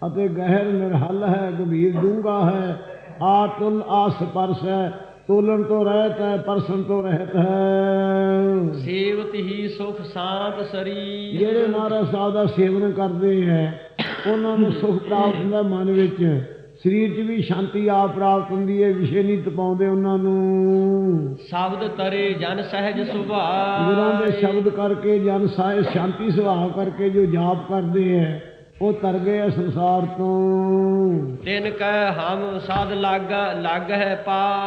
ਅਤੇ ਗਹਿਰ ਨਿਰਹਲ ਹੈ ਗੰਭੀਰ ਡੂੰਘਾ ਹੈ। ਆਤੁਲ ਆਸ ਪਰਸ ਹੈ ਤੋਲਣ ਤੋਂ ਰਹਿਤ ਹੈ ਪਰਸਨ ਤੋਂ ਰਹਿਤ ਹੈ।
ਸੇਵਤ ਹੀ ਸੁਖ ਸ਼ਾਂਤ ਸਰੀਰ
ਜਿਹੜੇ ਮਹਾਰਾਜ ਸਾਹਿਬ ਦਾ ਸੇਵਨ ਕਰਦੇ ਹੈ ਉਹਨਾਂ ਨੂੰ ਸੁਖ ਪ੍ਰਾਪਤ ਹੁੰਦਾ ਮਨ ਵਿੱਚ। ਸਰੀਰ 'ਚ ਵੀ ਸ਼ਾਂਤੀ ਆ ਪ੍ਰਾਪਤ ਹੁੰਦੀ ਹੈ ਵਿਸ਼ੇ ਨਹੀਂ ਤਪਾਉਂਦੇ ਉਹਨਾਂ ਨੂੰ।
ਸ਼ਬਦ ਤਰੇ ਜਨ ਸਹਿਜ ਸੁਭਾਅ।
ਗੁਰਾਂ ਦੇ ਸ਼ਬਦ ਕਰਕੇ ਜਨ ਸਾਇ ਸ਼ਾਂਤੀ ਸੁਭਾਅ ਕਰਕੇ ਜੋ ਜਾਪ ਕਰਦੇ ਹੈ ਉਹ ਤਰ ਗਏ ਸੰਸਾਰ ਤੋਂ।
ਤਿਨ ਕੈ ਹਮ ਸਾਧ ਲੱਗ ਲੱਗ ਹੈ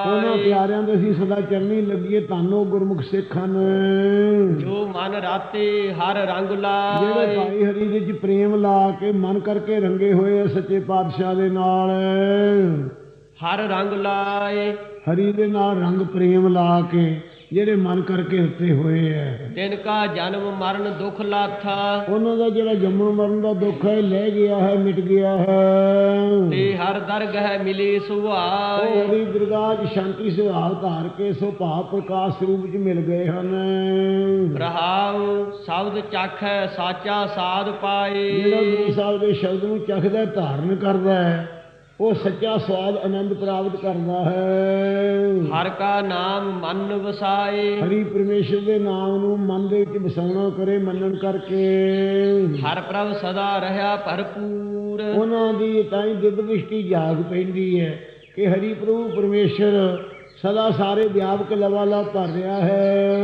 ਉਹਨਾਂ
ਪਾਏ
ਪਿਆਰਿਆਂ ਦੇ ਅਸੀਂ ਸਦਾ ਚਰਨੀ ਲੱਗੀਏ ਤਾਨੋ ਗੁਰਮੁਖ ਸਿੱਖ
ਜੋ ਮਨ ਰਾਤੇ ਹਰ ਰੰਗ
ਜਿਹੜੇ
ਲਾਏ
ਭਾਈ ਹਰੀ ਦੇ ਚ ਪ੍ਰੇਮ ਲਾ ਕੇ ਮਨ ਕਰਕੇ ਰੰਗੇ ਹੋਏ ਆ ਸੱਚੇ ਪਾਤਸ਼ਾਹ ਦੇ ਨਾਲ।
ਹਰ ਰੰਗ ਲਾਏ
ਹਰੀ ਦੇ ਨਾਲ ਰੰਗ ਪ੍ਰੇਮ ਲਾ ਕੇ ਜਿਹੜੇ ਮਨ ਕਰਕੇ ਉੱਤੇ ਹੋਏ ਐ।
ਤਿਨ ਕਾ ਜਨਮ ਮਰਨ ਦੁਖ ਲਾਥਾ।
ਉਹਨਾਂ ਦਾ ਜਿਹੜਾ ਜੰਮਣ ਮਰਨ ਦਾ ਦੁੱਖ ਹੈ ਲੈ ਗਿਆ ਹੈ ਮਿਟ ਗਿਆ ਹੈ।
ਤੇ ਹਰ ਦਰਗਹ ਮਿਲੇ
ਉਹ
ਸੁਭਾਏ
ਹਰੀ ਦਰਗਾਹ 'ਚ ਸ਼ਾਂਤੀ ਸੁਭਾਅ ਧਾਰ ਕੇ ਸੋ ਭਾਵ ਪ੍ਰਕਾਸ਼ ਰੂਪ 'ਚ ਮਿਲ ਗਏ ਹਨ।
ਰਹਾਉ ਸ਼ਬਦ ਚਖੈ ਸਾਚਾ ਸਾਧ
ਜਿਹੜਾ
ਪਾਏ
ਗੁਰੂ ਸਾਹਿਬ ਦੇ ਸ਼ਬਦ ਨੂੰ ਚਖਦਾ ਧਾਰਨ ਕਰਦਾ ਹੈ ਉਹ ਸੱਚਾ ਸਵਾਦ ਆਨੰਦ ਪ੍ਰਾਪਤ ਕਰਦਾ ਹੈ।
ਹਰ ਕਾ ਨਾਮ ਮਨ ਵਸਾਏ।
ਹਰੀ ਪਰਮੇਸ਼ਰ ਦੇ ਨਾਮ ਨੂੰ ਮਨ ਦੇ ਵਿੱਚ ਵਸਾਉਣਾ ਕਰੇ ਮੰਨਣ ਕਰਕੇ।
ਹਰ ਪ੍ਰਭ ਸਦਾ ਰਹਾ ਭਰਪੂਰ।
ਉਹਨਾਂ ਦੀ ਤਾਂ ਹੀ ਦਿਵ ਦ੍ਰਿਸ਼ਟੀ ਜਾਗ ਪੈਂਦੀ ਹੈ ਕਿ ਹਰੀ ਪ੍ਰਭੂ ਪਰਮੇਸ਼ਰ ਸਦਾ ਸਾਰੇ ਵਿਆਪਕ ਲਵਾਲਾ ਭਰ ਰਿਹਾ ਹੈ।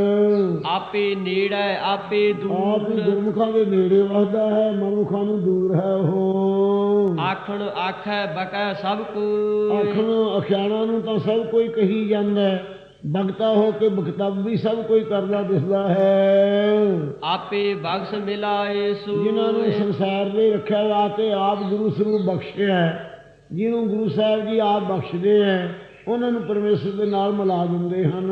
ਆਪੇ ਨੇੜੇ ਆਪੇ
ਆਪ ਹੀ
ਦੂਰ
ਗੁਰਮੁਖਾਂ ਦੇ ਨੇੜੇ ਵਸਦਾ ਹੈ ਮਨੁੱਖਾਂ ਨੂੰ ਦੂਰ ਹੈ ਉਹ।
ਆਖਣ ਆਖੈ ਬਕੈ ਸਭ ਕੋਈ
ਆਖਣ ਅਖਿਆਣਾ ਨੂੰ ਤਾਂ ਸਭ ਕੋਈ ਕਹੀ ਜਾਂਦਾ ਹੈ। ਭਗਤਾ ਹੋ ਕੇ ਬਖਤਬ ਵੀ ਸਭ ਕੋਈ ਕਰਦਾ ਦਿਸਦਾ ਹੈ।
ਆਪੇ ਬਖਸ਼ ਮਿਲਾਏ ਸੂ
ਜਿਨ੍ਹਾਂ ਨੂੰ ਸੰਸਾਰ ਦੇ ਰੱਖਿਆ ਵਾਸਤੇ ਆਪ ਗੁਰੂ ਸਰੂਪ ਬਖਸ਼ਿਆ ਹੈ। ਜਿਹਨੂੰ ਗੁਰੂ ਸਾਹਿਬ ਜੀ ਆਪ ਬਖਸ਼ਦੇ ਹੈ ਉਹਨਾਂ ਨੂੰ ਪਰਮੇਸ਼ਰ ਦੇ ਨਾਲ ਮਿਲਾ ਦਿੰਦੇ ਹਨ।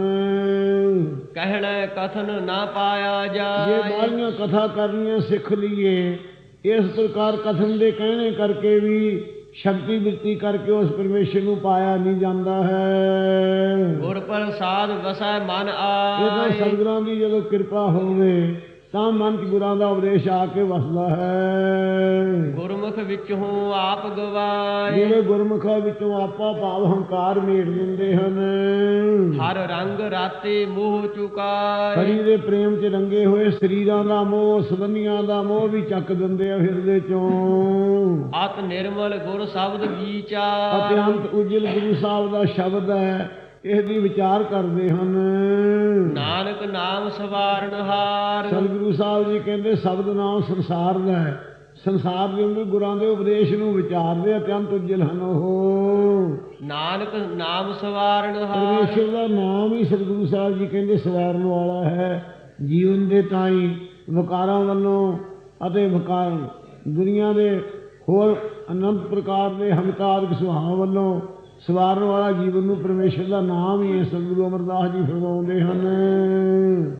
ਕਹਿਣਾ ਕਥਨ ਨਾ ਪਾਇਆ
ਜੇ
ਜਾਏ
ਬਾਹਰੀਆਂ ਕਥਾ ਕਰਨੀਆਂ ਸਿੱਖ ਲਈਏ ਇਸ ਪ੍ਰਕਾਰ ਕਥਨ ਦੇ ਕਹਿਣੇ ਕਰਕੇ ਵੀ ਸ਼ਕਤੀ ਬਿਰਤੀ ਕਰਕੇ ਉਸ ਪਰਮੇਸ਼ਰ ਨੂੰ ਪਾਇਆ ਨਹੀਂ ਜਾਂਦਾ ਹੈ।
ਗੁਰ ਪ੍ਰਸਾਦ ਵਸੈ ਮਨ
ਇਹ ਤਾਂ
ਆਏ।
ਸਤਿਗੁਰਾਂ ਦੀ ਜਦੋਂ ਕਿਰਪਾ ਹੋਵੇ ਤਾਂ ਮਨ ਚ ਗੁਰਾਂ ਦਾ ਉਪਦੇਸ਼ ਆ ਕੇ ਵਸਦਾ ਹੈ।
ਗੁਰਮੁਖ ਵਿੱਚੋਂ ਆਪ ਗਵਾਏ।
ਜਿਹੜੇ ਗੁਰਮੁਖਾਂ ਵਿੱਚੋਂ ਆਪਾ ਭਾਵ ਹੰਕਾਰ ਮੇਟ ਦਿੰਦੇ ਹਨ।
ਹਰ ਰੰਗ ਰਾਤੇ ਮੋਹ ਚੁਕਾਏ।
ਹਰੀ ਦੇ ਪ੍ਰੇਮ ਚ ਰੰਗੇ ਹੋਏ ਸਰੀਰਾਂ ਦਾ ਮੋਹ ਸਬੰਧੀਆਂ ਦਾ ਮੋਹ ਵੀ ਚੱਕ ਦਿੰਦੇ ਆ ਹਿਰਦੇ ਚੋਂ।
ਅਤ ਨਿਰਮਲ ਗੁਰ ਸ਼ਬਦ ਵਿਚਾ
ਅਤਿਅੰਤ ਉਜਲ ਗੁਰੂ ਸਾਹਿਬ ਦਾ ਸ਼ਬਦ ਹੈ। ਇਸ ਦੀ ਵਿਚਾਰ ਕਰਦੇ ਹਨ।
ਨਾਨਕ ਨਾਮ ਸਵਾਰਨ ਹਾਰ।
ਸਤਿਗੁਰੂ ਸਾਹਿਬ ਜੀ ਕਹਿੰਦੇ ਸ਼ਬਦ ਨਾਮ ਸੰਸਾਰ ਦਾ ਹੈ। ਸੰਸਾਰ ਦੇ ਅੰਦਰ ਗੁਰਾਂ ਦੇ ਉਪਦੇਸ਼ ਨੂੰ ਵਿਚਾਰਦੇ ਅਤਿਅੰਤ ਉਜਲ ਹਨ ਉਹ।
ਨਾਨਕ ਨਾਮ ਸਵਾਰਨ ਹਾਰ।
ਪਰਮੇਸ਼ਰ ਦਾ ਨਾਮ ਹੀ ਸਤਿਗੁਰੂ ਸਾਹਿਬ ਜੀ ਕਹਿੰਦੇ ਸਵਾਰਨ ਵਾਲਾ ਹੈ। ਜੀਵਨ ਦੇ ਤਾਈ ਵਿਕਾਰਾਂ ਵੱਲੋਂ ਅਤੇ ਵਿਕਾਰ ਦੁਨੀਆ ਦੇ ਹੋਰ ਅਨੰਤ ਪ੍ਰਕਾਰ ਦੇ ਹਮਤਾਦਿਕ ਸੁਭਾਅ ਵੱਲੋਂ ਸਵਾਰਨ ਵਾਲਾ ਜੀਵਨ ਨੂੰ ਪਰਮੇਸ਼ਰ ਦਾ ਨਾਮ ਹੀ ਹੈ। ਸਤਿਗੁਰੂ ਅਮਰਦਾਸ ਜੀ ਫਰਮਾਉਂਦੇ ਹਨ